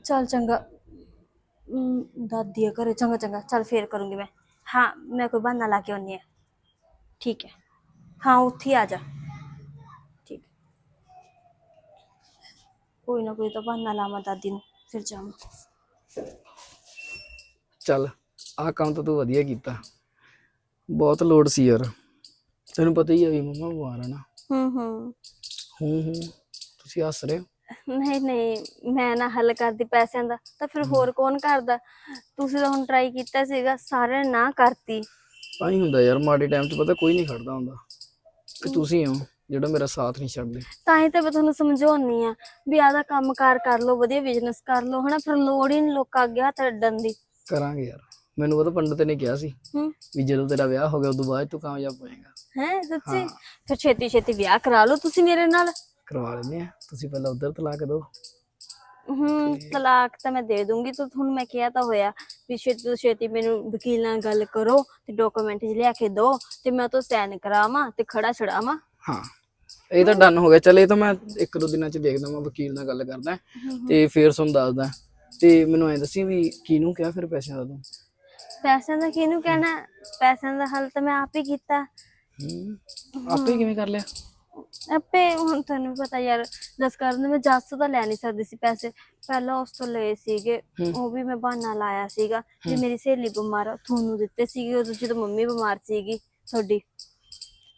ਚੱਲ ਚੰਗਾ। ਦਾਦੀ ਆ ਘਰੇ। ਚੰਗਾ ਚੰਗਾ। ਚੱਲ ਫੇਰ ਕਰੂੰਗੀ ਮੈਂ। ਹਾਂ ਮੈਂ ਕੋਈ ਬਹਾਨਾ ਲਾ ਕੇ ਆਉਣੀ ਆ ਠੀਕ ਹੈ। ਹਾਂ ਉੱਥੇ ਆ ਜਾ। ਕੋਈ ਨਾ ਕੋਈ ਤਾਂ ਬਹਾਨਾ ਲਾਵਾਂ ਦਾਦੀ ਨੂੰ ਫਿਰ ਜਾਵਾਂ। ਚੱਲ ਆਹ ਕੰਮ ਤਾਂ ਤੂੰ ਵਧੀਆ ਕੀਤਾ। ਬਹੁਤ ਲੋੜ ਸੀ ਯਾਰ। ਤੈਨੂੰ ਪਤਾ ਹੀ ਹੈ ਵੀ ਮੰਮਾ ਬਿਮਾਰ ਆ ਨਾ। ਹੂੰ ਹੂੰ। ਹੂੰ ਹੂੰ। ਤੁਸੀਂ ਹੱਸ ਰਹੇ ਹੋ? ਨਹੀਂ ਨਹੀਂ ਮੈਂ ਨਾ ਹੱਲ ਕਰਦੀ ਪੈਸਿਆਂ ਦਾ ਤਾਂ ਫਿਰ ਹੋਰ ਕੌਣ ਕਰਦਾ? ਤੁਸੀਂ ਤਾਂ ਹੁਣ ਟਰਾਈ ਕੀਤਾ ਸੀਗਾ ਸਾਰਿਆਂ ਨੇ ਨਾ ਕਰਤੀ। ਤਾਂ ਹੀ ਹੁੰਦਾ ਯਾਰ ਮਾੜੇ ਟਾਈਮ 'ਚ ਪਤਾ ਕੋਈ ਨਹੀਂ ਖੜਦਾ ਹੁੰਦਾ। ਤੇ ਤੁਸੀਂ ਹੋ। ਜਿਹੜਾ ਮੇਰਾ ਸਾਥ ਨਹੀਂ ਛੱਡਦੇ। ਤਾਂ ਹੀ ਤਾਂ ਮੈਂ ਤੁਹਾਨੂੰ ਸਮਝਾਉਣੀ ਆ ਵੀ ਆਦਾ ਕੰਮਕਾਰ ਕਰ ਲਓ ਵਧੀਆ ਬਿਜ਼ਨਸ ਕਰ ਲਓ ਹਨਾ ਫਿਰ ਲੋੜ ਹੀ ਨਹੀਂ ਲੋਕਾਂ ਅੱਗੇ ਹੱਥ ਅੱਡਣ ਦੀ। ਕਰਾਂਗੇ ਯਾਰ। ਮੈਨੂੰ ਪਤਾ ਪੰਡਤ ਨੇ ਕਿਹਾ ਸੀ ਵੀ ਜਦੋਂ ਤੇਰਾ ਵਿਆਹ ਹੋ ਗਿਆ ਉਦੋਂ ਬਾਅਦ ਤੂੰ ਕਾਮਯਾਬ ਹੋਏਗਾ। ਹੈ ਸੱਚੀ? ਫਿਰ ਛੇਤੀ ਛੇਤੀ ਵਿਆਹ ਕਰਾ ਲਓ ਤੁਸੀਂ ਮੇਰੇ ਨਾਲ। ਕਰਵਾ ਲੈਂਦੇ ਆ ਤੁਸੀਂ ਪਹਿਲਾਂ ਉਧਰ ਤਲਾਕ ਦਿਓ। ਹੂੰ ਤਲਾਕ ਤਾਂ ਮੈਂ ਦੇ ਦੂੰਗੀ। ਤਾਂ ਤੁਹਾਨੂੰ ਮੈਂ ਕਿਹਾ ਤਾਂ ਹੋਇਆ ਵੀ ਛੇਤੀ ਤੋਂ ਛੇਤੀ ਮੈਨੂੰ ਵਕੀਲ ਨਾਲ ਗੱਲ ਕਰੋ ਤੇ ਡਾਕੂਮੈਂਟ ਜਿ ਲਿਆ ਕੇ ਦਿਓ ਤੇ ਮੈਂ ਤੋਂ ਸਾਈਨ ਕਰਾਵਾਂ ਤੇ ਖੜਾ ਛੜਾਵਾਂ। ਹਾਂ। ਇਹ ਤਾਂ ਡਨ ਹੋ ਗਿਆ। ਚਲ ਇਹ ਤਾਂ ਮੈਂ ਇੱਕ ਦੋ ਦਿਨਾਂ 'ਚ ਦੇਖਦਾ ਮੈਂ ਵਕੀਲ ਨਾਲ ਗੱਲ ਕਰਦਾ ਤੇ ਫੇਰ ਤੁਹਾਨੂੰ ਦੱਸਦਾ ਤੇ ਮੈਨੂੰ ਐਂ ਦੱਸੀ ਵੀ ਕਿਹਨੂੰ ਕਿਹਾ ਫਿਰ ਪੈਸਿਆਂ ਦਾ ਤੂੰ? ਪੈਸਿਆਂ ਦਾ ਕਿਹਨੂੰ ਕਹਿਣਾ? ਪੈਸਿਆਂ ਦਾ ਹੱਲ ਤਾਂ ਮੈਂ ਆਪ ਹੀ ਕੀਤਾ। ਹੂੰ। ਆਪੇ ਕਿਵੇਂ ਕਰ ਲਿਆ? ਆਪੇ ਹੁਣ ਤੁਹਾਨੂੰ ਪਤਾ ਯਾਰ ਦਸ ਕਰਨ ਮੈਂ ਜੱਸ ਤੋਂ ਤਾਂ ਲੈ ਨਹੀਂ ਸਕਦੀ ਸੀ ਪੈਸੇ। ਪਹਿਲਾਂ ਉਸ ਤੋਂ ਲਏ ਸੀਗੇ ਉਹ ਵੀ ਮੈਂ ਬਹਾਨਾ ਲਾਇਆ ਸੀਗਾ ਵੀ ਮੇਰੀ ਸਹੇਲੀ ਬਿਮਾਰ ਆ ਤੁਹਾਨੂੰ ਦਿੱਤੇ ਸੀਗੇ ਉਦੋਂ ਜਦੋਂ ਮੰਮੀ ਬਿਮਾਰ ਸੀਗੀ ਤੁਹਾਡੀ।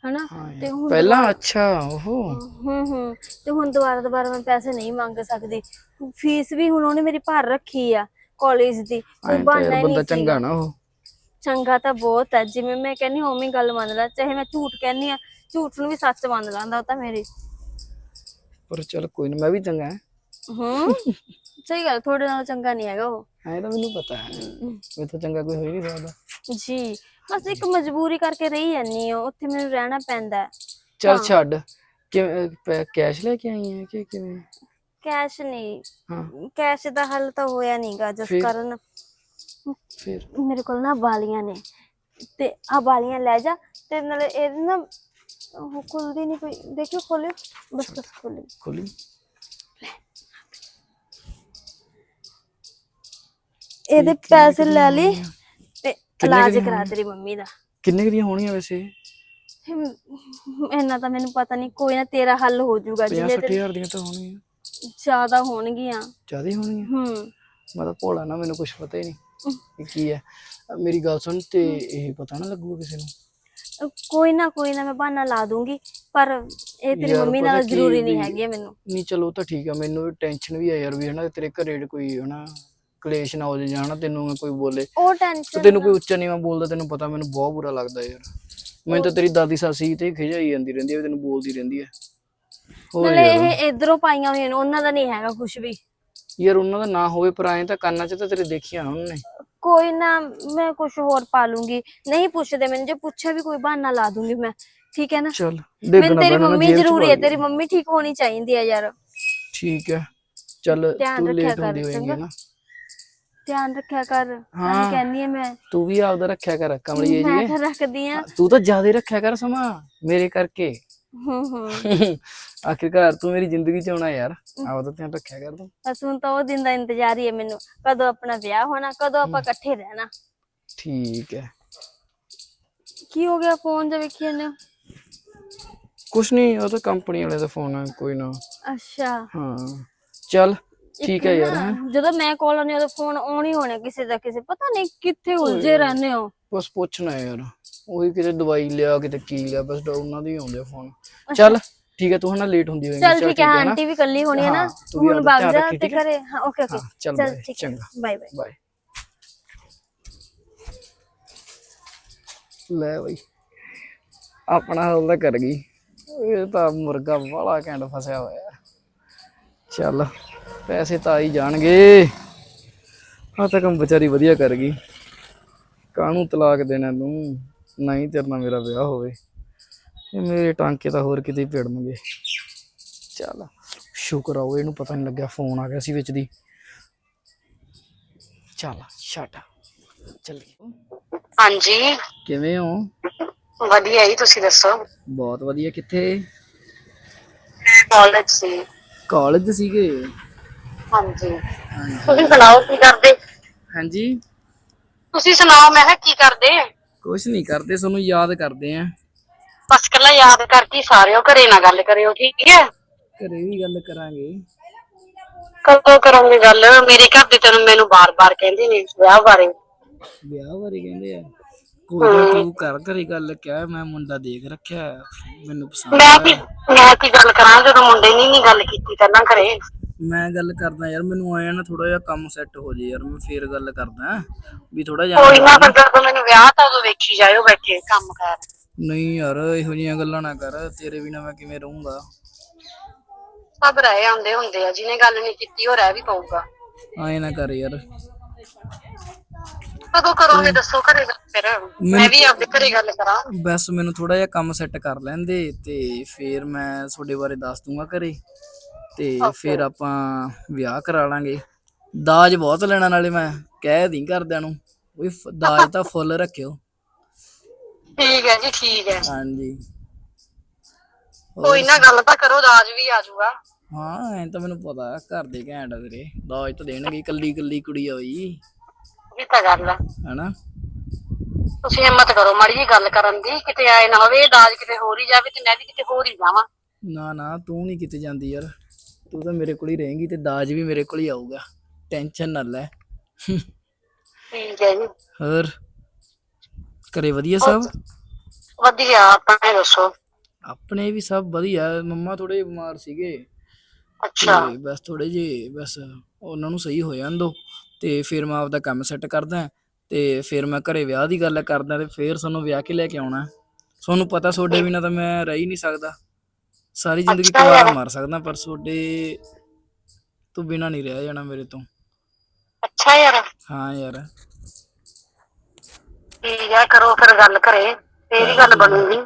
ਹਨਾ? ਤੇ। ਹੁਣ ਪਹਿਲਾਂ ਅੱਛਾ ਓਹੋ। ਹੂੰ ਹੂੰ। ਤੇ ਹੁਣ ਦੁਬਾਰਾ ਦੁਬਾਰਾ ਮੈਂ ਪੈਸੇ ਨਹੀਂ ਮੰਗ ਸਕਦੀ। ਫੀਸ ਵੀ ਹੁਣ ਉਹਨੇ ਮੇਰੀ ਭਰ ਰੱਖੀ ਆ ਕਾਲਜ ਦੀ। ਕੋਈ ਬਹਾਨਾ ਯਾਰ ਹੀ ਬੰਦਾ ਨਹੀਂ ਚੰਗਾ ਨਾ ਉਹ। ਚੰਗਾ ਤਾਂ ਬਹੁਤ ਹੈ ਜਿਵੇਂ ਮੈਂ ਕਹਿੰਨੀ ਉਵੇਂ ਹੀ ਗੱਲ ਮੰਨ ਲੈ। ਚਾਹੇ ਮੈਂ ਝੂਠ ਕਹਿੰਨੀ ਆ ਝੂਠ ਨੂੰ ਵੀ ਸੱਚ ਮੰਨ ਲੈਂਦਾ ਉਹ ਤਾਂ ਮੇਰੀ। ਪਰ ਚਲ ਕੋਈ ਨਾ ਮੈਂ ਵੀ ਚੰਗਾ ਹੈ। ਸਹੀ ਗੱਲ ਤੁਹਾਡੇ ਨਾਲ ਚੰਗਾ ਨਹੀਂ ਹੈਗਾ ਉਹ। ਐਂ ਤਾਂ ਮੈਨੂੰ ਪਤਾ ਹੈ। ਮੈਂ ਤਾਂ ਚੰਗਾ ਕੋਈ ਹੋ ਹੀ ਨਹੀਂ ਸਕਦਾ। ਜੀ। ਬਸ ਇੱਕ ਮਜਬੂਰੀ ਕਰਕੇ ਰਹੀ ਜਾਨੀ ਆ ਉੱਥੇ ਮੈਨੂੰ ਰਹਿਣਾ ਪੈਂਦਾ ਹੈ। ਚਲ ਛੱਡ ਕਿਵੇਂ ਕੈਸ਼ ਲੈ ਕੇ ਆਈ ਹੈ ਕਿ ਕਿਵੇਂ? ਕੈਸ਼ ਨਹੀਂ ਹਾਂ। ਕੈਸ਼ ਦਾ ਹੱਲ ਤਾਂ ਹੋਇਆ ਨਹੀਂਗਾ ਜਿਸ ਫਿਰ? ਕਾਰਨ। ਫਿਰ? ਮੇਰੇ ਕੋਲ ਨਾ ਵਾਲੀਆਂ ਨੇ ਤੇ ਆ ਵਾਲੀਆਂ ਲੈ ਜਾ ਤੇ ਨਾਲੇ ਇਹ ਨਾ ਉਹ ਖੁੱਲਦੀ ਨਹੀਂ ਕੋਈ ਦੇਖਿਓ ਖੋਲਿਓ ਬਸ ਬਸ ਖੋਲੀ। ਖੋਲੀ। ਇਹਦੇ ਪੈਸੇ ਲੈ ਲਈ? ਇਲਾਜ ਕਰਾ ਤੇਰੀ ਮੰਮੀ ਦਾ। ਕਿੰਨੇ ਦੀਆਂ ਹੋਣੀਆਂ ਵੈਸੇ? ਇੰਨਾ ਤਾਂ ਮੈਨੂੰ ਪਤਾ ਨਹੀਂ ਕੋਈ ਨਾ ਤੇਰਾ ਹੱਲ ਹੋ ਜਾਊਗਾ 50 ਜਿੰਨੇ ਤੇ 60000 ਦੀਆਂ ਤਾਂ ਹੋਣਗੀਆਂ ਜ਼ਿਆਦਾ ਹੋਣਗੀਆਂ। ਜ਼ਿਆਦਾ ਹੋਣਗੀਆਂ? ਹੂੰ ਮੈਂ ਤਾਂ ਭੋਲਾ ਨਾ ਮੈਨੂੰ ਕੁਝ ਪਤਾ ਹੀ ਨਹੀਂ ਇਹ ਕੀ ਹੈ। ਮੇਰੀ ਗੱਲ ਸੁਣ ਤੇ ਇਹ ਪਤਾ ਨਾ ਲੱਗੂਗਾ ਕਿਸੇ ਨੂੰ। ਕੋਈ ਨਾ ਕੋਈ ਨਾ ਮੈਂ ਬਹਾਨਾ ਲਾ ਦੂੰਗੀ ਪਰ ਇਹ ਤੇਰੀ ਮੰਮੀ ਨਾਲ ਜ਼ਰੂਰੀ ਨਹੀਂ ਹੈਗੀ ਮੈਨੂੰ। ਨਹੀਂ ਚਲੋ ਤਾਂ ਠੀਕ ਆ ਮੈਨੂੰ ਟੈਨਸ਼ਨ ਵੀ ਆ ਯਾਰ ਵੀ ਹਨਾ ਤੇਰੇ ਘਰੇ ਕੋਈ ਹਨਾ ਕਲੇਸ਼ ਨਾ ਹੋ ਜਾਏ ਜਾਂ ਹਨਾ ਤੈਨੂੰ ਕੋਈ ਬੋਲੇ। ਉਹ ਤੇ ਟੈਨਸ਼ਨ ਤੈਨੂੰ ਕੋਈ ਉੱਚਾ ਨੀਵਾਂ ਬੋਲਦਾ ਤੈਨੂੰ ਪਤਾ ਮੈਨੂੰ ਬਹੁਤ ਬੁਰਾ ਲੱਗਦਾ ਯਾਰ। ਮੈਨੂੰ ਤਾਂ ਤੇਰੀ ਦਾਦੀ ਸਾਸੀ ਤੇ ਖਿਜਾਈ ਜਾਂਦੀ ਰਹਿੰਦੀ ਹੈ ਵੀ ਤੈਨੂੰ ਬੋਲਦੀ ਰਹਿੰਦੀ ਹੈ ਹੋਰ ਨਾਲੇ ਯਾਰ। ਇਹ ਇਧਰੋਂ ਪਾਈਆਂ ਹੋਈਆਂ ਨੇ ਉਹਨਾਂ ਦਾ ਨਹੀਂ ਹੈਗਾ ਕੁਝ ਵੀ। ਯਾਰ ਉਹਨਾਂ ਦਾ ਨਾ ਹੋਵੇ ਪਰ ਐਂ ਤਾਂ ਕੰਨਾਂ 'ਚ ਤਾਂ ਤੇਰੇ ਦੇਖੀਆਂ ਨਾ ਉਹਨੇ। ਕੋਈ ਨਾ ਮੈਂ ਕੁਝ ਹੋਰ ਪਾ ਲੂੰਗੀ। ਨਹੀਂ ਪੁੱਛਦੇ ਮੈਨੂੰ ਜੇ ਪੁੱਛਿਆ ਵੀ ਕੋਈ ਬਹਾਨਾ ਲਾ ਦੂੰਗੀ ਮੈਂ। ਠੀਕ ਹੈ ਨਾ? ਚੱਲ ਮੈਨੂੰ ਦੇਖਣਾ ਤੇਰੀ ਪੈਣਾ ਮੰਮੀ ਜੇਲ੍ਹ 'ਚ ਜ਼ਰੂਰੀ ਪਾ ਹੈ ਲਈ। ਤੇਰੀ ਮੰਮੀ ਠੀਕ ਹੋਣੀ ਚਾਹੀਦੀ ਹੈ ਯਾਰ। ਠੀਕ ਹੈ। ਚੱਲ ਧਿਆਨ ਤੂੰ ਰੱਖਿਆ ਲੇਟ ਕਰ, ਹੁੰਦੀ ਹੋਏਗੀ ਚੰਗਾ? ਨਾ। ਧਿਆਨ ਰੱਖਿਆ ਕਰ ਹਾਂ। ਹਾਂ। ਕਹਿੰਦੀ ਹੈ ਮੈਂ। ਤੂੰ ਵੀ ਆਪਦਾ ਰੱਖਿਆ ਕਰ ਕਮਲੀਏ ਮੈਂ ਜੀ ਤਾਂ ਰੱਖਦੀ ਆ ਤੂੰ ਤਾਂ ਜ਼ਿਆਦਾ ਰੱਖਿਆ ਕਰ ਸਮਾਂ ਮੇਰੇ ਕਰਕੇ। ਹੂੰ ਹੂੰ। ਆਖਿਰਕਾਰ ਤੂੰ ਮੇਰੀ ਜ਼ਿੰਦਗੀ ਚ ਆਉਣਾ ਯਾਰ ਆਪਦਾ ਧਿਆਨ ਰੱਖਿਆ ਕਰ ਤੂੰ। ਬਸ ਹੁਣ ਤਾਂ ਉਹ ਦਿਨ ਦਾ ਇੰਤਜ਼ਾਰ ਹੀ ਹੈ ਮੈਨੂੰ ਕਦੋਂ ਆਪਣਾ ਵਿਆਹ ਹੋਣਾ ਕਦੋਂ ਆਪਾਂ ਇਕੱਠੇ ਰਹਿਣਾ। ਠੀਕ ਹੈ। ਕੀ ਹੋ ਗਿਆ ਫੋਨ ਜੇ ਵੇਖੀ ਨੇ ਕੁਛ ਨਹੀਂ ਉਹ ਤਾਂ ਕੰਪਨੀ ਵਾਲੇ ਦਾ ਫੋਨ ਹੈ ਕੋਈ ਨਾ। ਅੱਛਾ। ਹਾਂ ਚੱਲ। ਠੀਕ ਹੈ ਯਾਰ। ਹੈਂ। ਜਦੋਂ ਮੈਂ ਕਾਲ ਆਉਣੀ ਉਹਦਾ ਫੋਨ ਆਉਣੀ ਹੋਣਾ ਕਿਸੇ ਦਾ ਕਿਸੇ ਪਤਾ ਨਹੀਂ ਕਿੱਥੇ ਉਲਝੇ ਰਹਿੰਦੇ ਹੋ। ਬਸ ਪੁੱਛਣਾ ਯਾਰ ਉਹੀ ਕਿਤੇ ਦਵਾਈ ਲਿਆ ਕਿਤੇ ਕੀ ਲਿਆ ਬਸ ਡਾ- ਉਹਨਾਂ ਦੇ ਹੀ ਆਉਂਦੇ ਫੋਨ ਚੱਲ ਠੀਕ ਹੈ ਤੂੰ ਹਨਾ ਲੇਟ ਹੁੰਦੀ ਹੋਏਗੀ ਚੱਲ ਠੀਕ ਹੈ ਆਂਟੀ ਵੀ ਕੱਲੀ ਹੋਣੀ ਹੈ ਨਾ ਹਾਂ, ਤੂੰ ਵੀ ਹੁਣ ਆਪਦਾ ਧਿਆਨ ਜਾ ਰੱਖੀ, ਤੇ ਠੀਕ ਹੈ? ਘਰੇ। ਹਾਂ ਓਕੇ ਓਕੇ ਹਾਂ, ਚੱਲ bye, ਠੀਕ ਹੈ। ਚੰਗਾ। ਬਾਏ ਬਾਏ ਬਾਏ ਲੈ ਬਈ ਆਪਣਾ ਹੱਲ ਤਾਂ ਕਰ ਗਈ। ਇਹ ਤਾਂ ਮੁਰਗਾ ਵਾਲਾ ਘੈਂਟ ਫਸਿਆ ਹੋਇਆ। ਚੱਲ। ਪੈਸੇ ਤਾਂ ਆਈ ਜਾਣਗੇ। ਆ ਤਾਂ ਕੰਮ ਵਿਚਾਰੀ ਵਧੀਆ ਕਰ ਗਈ। ਕਾਹਨੂੰ ਤਲਾਕ ਦੇਣਾ ਤੂੰ? ਨਹੀਂ ਤੇਰੇ ਨਾਲ ਮੇਰਾ ਵਿਆਹ ਹੋਵੇ। ਇਹ ਮੇਰੇ ਟਾਂਕੇ ਤਾਂ ਹੋਰ ਕਿਤੇ ਹੀ ਭਿੜਨਗੇ। ਚੱਲ ਸ਼ੁਕਰ ਆ ਉਹ ਇਹਨੂੰ ਪਤਾ ਨਹੀਂ ਲੱਗਿਆ ਫੋਨ ਆ ਗਿਆ ਸੀ ਵਿੱਚ ਦੀ। ਚੱਲ ਛੱਡ। ਚੱਲੀਏ। ਹਾਂਜੀ। ਕਿਵੇਂ ਹੋ? ਵਧੀਆ ਜੀ ਤੁਸੀਂ ਦੱਸੋ? ਬਹੁਤ ਵਧੀਆ ਕਿੱਥੇ? ਕਾਲਜ ਸੀ। ਕਾਲਜ ਸੀਗੇ? ਹਾਂਜੀ। ਤੁਸੀਂ ਸੁਣਾਓ ਕੀ ਕਰਦੇ? ਹਾਂਜੀ। ਤੁਸੀਂ ਸੁਣਾਓ ਮੈਂ ਕਿਹਾ ਕੀ ਕਰਦੇ? ਕੁਛ ਨਹੀਂ ਕਰਦੇ ਤੁਹਾਨੂੰ ਯਾਦ ਕਰਦੇ ਆ। ਬਸ ਕੱਲਾ ਯਾਦ ਕਰਕੇ ਸਾਰਿਓ ਘਰੇ ਨਾ ਗੱਲ ਕਰਿਓ ਠੀਕ ਹੈ? ਘਰੇ ਵੀ ਗੱਲ ਕਰਾਂਗੇ। ਕਦੋਂ ਕਰੋਗੇ ਗੱਲ? ਮੇਰੇ ਘਰ ਦੇ ਤੈਨੂੰ ਮੈਨੂੰ ਬਾਰ-ਬਾਰ ਕਹਿੰਦੇ ਨੇ ਵਿਆਹ ਬਾਰੇ। ਵਿਆਹ ਬਾਰੇ ਕਹਿੰਦੇ ਆ? ਕੋਈ ਨਾ ਤੂੰ ਕਰ ਘਰੇ ਗੱਲ ਕਿਹਾ ਮੈਂ ਮੁੰਡਾ ਦੇਖ ਰੱਖਿਆ ਹੈ, ਮੈਨੂੰ ਪਸੰਦ ਮੈਂ ਕੀ ਮੈਂ ਕੀ ਗੱਲ ਕਰਾਂ ਜਦੋਂ ਮੁੰਡੇ ਨੇ ਨਹੀਂ ਗੱਲ ਕੀਤੀ ਪਹਿਲਾਂ ਘਰੇ। ਮੈਂ ਗੱਲ ਕਰਦਾ ਯਾਰ ਮੈਨੂੰ ਆਇਆ ਨਾ ਥੋੜਾ ਜਿਹਾ ਕੰਮ ਸੈੱਟ ਹੋ ਜੇ ਯਾਰ ਮੈਂ ਫੇਰ ਗੱਲ ਕਰਦਾ ਵੀ ਥੋੜਾ ਜਿਹਾ ਕੋਈ ਨਾ ਫਿਰ ਜਦੋਂ ਮੈਨੂੰ ਵਿਆਹ ਤਾਂ ਉਦੋਂ ਵੇਖੀ ਜਾਇਓ ਬੈਠੇ ਕੰਮ ਕਰ। ਨਹੀਂ ਯਾਰ ਇਹੋ ਜਿਹੀਆਂ ਗੱਲਾਂ ਨਾ ਕਰ ਤੇਰੇ ਬਿਨਾ ਮੈਂ ਕਿਵੇਂ ਰਹੂੰਗਾ? ਸਭ ਰਹਿ ਆਉਂਦੇ ਹੁੰਦੇ ਆ ਜਿਹਨੇ ਗੱਲ ਨਹੀਂ ਕੀਤੀ ਉਹ ਰਹਿ ਵੀ ਪਊਗਾ। ਆਏ ਨਾ ਕਰ ਯਾਰ। ਕਦੋਂ ਕਰੋਗੇ ਦੱਸੋ ਘਰੇ ਗੱਲ ਫਿਰ। ਮੈਂ ਵੀ ਆਪਦੇ ਘਰੇ ਗੱਲ ਕਰਾਂ। ਬਸ ਮੈਨੂੰ ਥੋੜਾ ਜਿਹਾ ਕੰਮ ਸੈੱਟ ਕਰ ਲੈਂਦੇ ਤੇ ਫਿਰ ਮੈਂ ਤੁਹਾਡੇ ਬਾਰੇ ਦੱਸ ਦੂੰਗਾ ਘਰੇ। ਤੇ ਫਿਰ ਆਪਾਂ ਵਿਆਹ ਕਰਾ ਲਾਂਗੇ। ਦਾਜ ਬਹੁਤ ਲੈਣਾ ਨਾਲੇ ਮੈਂ ਕਹਿ ਦੀ ਘਰਦਿਆਂ ਨੂੰ ਵੀ ਦਾਜ ਤਾਂ ਫੁੱਲ ਰੱਖਿਓ। ਠੀਕ ਹੈ ਜੀ ਠੀਕ ਹੈ। ਹਾਂਜੀ। ਕੋਈ ਨਾ ਗੱਲ ਤਾਂ ਕਰੋ ਦਾਜ ਵੀ ਆ ਜਾਊਗਾ। ਹਾਂ ਐਂ ਤਾਂ ਮੈਨੂੰ ਪਤਾ ਘਰ ਦੇ ਘੈਂਟ ਆ ਤੇਰੇ ਦਾਜ ਤਾਂ ਦੇਣਗੇ ਕੱਲੀ ਕੱਲੀ ਕੁੜੀ ਆ ਬਈ। ਤਾਂ ਗੱਲ ਆ। ਹਨਾ? ਤੁਸੀਂ ਹਿੰਮਤ ਕਰੋ ਮਾੜੀ ਜੀ ਗੱਲ ਕਰਨ ਦੀ ਕਿਤੇ ਆਏ ਨਾ ਹੋਵੇ ਦਾਜ ਕਿਤੇ ਹੋਰ ਹੀ ਜਾਵੇ ਤੇ ਮੈਂ ਵੀ ਕਿਤੇ ਹੋਰ ਹੀ ਜਾਵਾਂ। ਨਾ ਨਾ ਤੂੰ ਨਹੀਂ ਕਿਤੇ ਜਾਂਦੀ ਯਾਰ। ਤੂੰ ਤਾਂ ਮੇਰੇ ਕੋਲ ਹੀ ਰਹੇਂਗੀ ਤੇ ਦਾਜ ਵੀ ਮੇਰੇ ਕੋਲ ਹੀ ਆਊਗਾ। ਟੈਨਸ਼ਨ ਨਾ ਲੈ। ਠੀਕ ਹੈ ਜੀ। ਹੋਰ? ਘਰੇ ਵਧੀਆ ਸਭ? ਵਧੀਆ ਆਪਣੇ ਦੱਸੋ? ਆਪਣੇ ਵੀ ਸਭ ਵਧੀਆ। ਮੰਮਾ ਥੋੜੇ ਬਿਮਾਰ ਸੀਗੇ। ਅੱਛਾ। ਬਸ ਥੋੜੇ ਜੇ ਬਸ ਉਹਨਾਂ ਨੂੰ ਸਹੀ ਹੋ ਜਾਣ ਦੋ ਤੇ ਫਿਰ ਮੈਂ ਆਪਦਾ ਕੰਮ ਸੈੱਟ ਕਰਦਾ ਤੇ ਫਿਰ ਮੈਂ ਘਰੇ ਵਿਆਹ ਦੀ ਗੱਲ ਕਰਦਾ ਤੇ ਫਿਰ ਤੁਹਾਨੂੰ ਵਿਆਹ ਕੇ ਲੈ ਕੇ ਆਉਣਾ। ਤੁਹਾਨੂੰ ਪਤਾ ਤੁਹਾਡੇ ਬਿਨਾਂ ਤਾਂ ਮੈਂ ਰਹਿ ਹੀ ਨਹੀਂ ਸਕਦਾ। ਸਾਰੀ ਜ਼ਿੰਦਗੀ ਕੁਵਾਰਾ। ਮਾਰ ਸਕਦਾ ਪਰ ਤੁਹਾਡੇ ਤੋਂ ਬਿਨਾਂ ਨਹੀਂ ਰਹਿ ਜਾਣਾ ਮੇਰੇ ਤੋਂ। ਅੱਛਾ ਯਾਰ। ਹਾਂ ਯਾਰ। ਠੀਕ ਹੈ ਕਰੋ ਫਿਰ ਗੱਲ ਕਰੇ ਹੀ ਗੱਲ ਬਣੂਗੀ।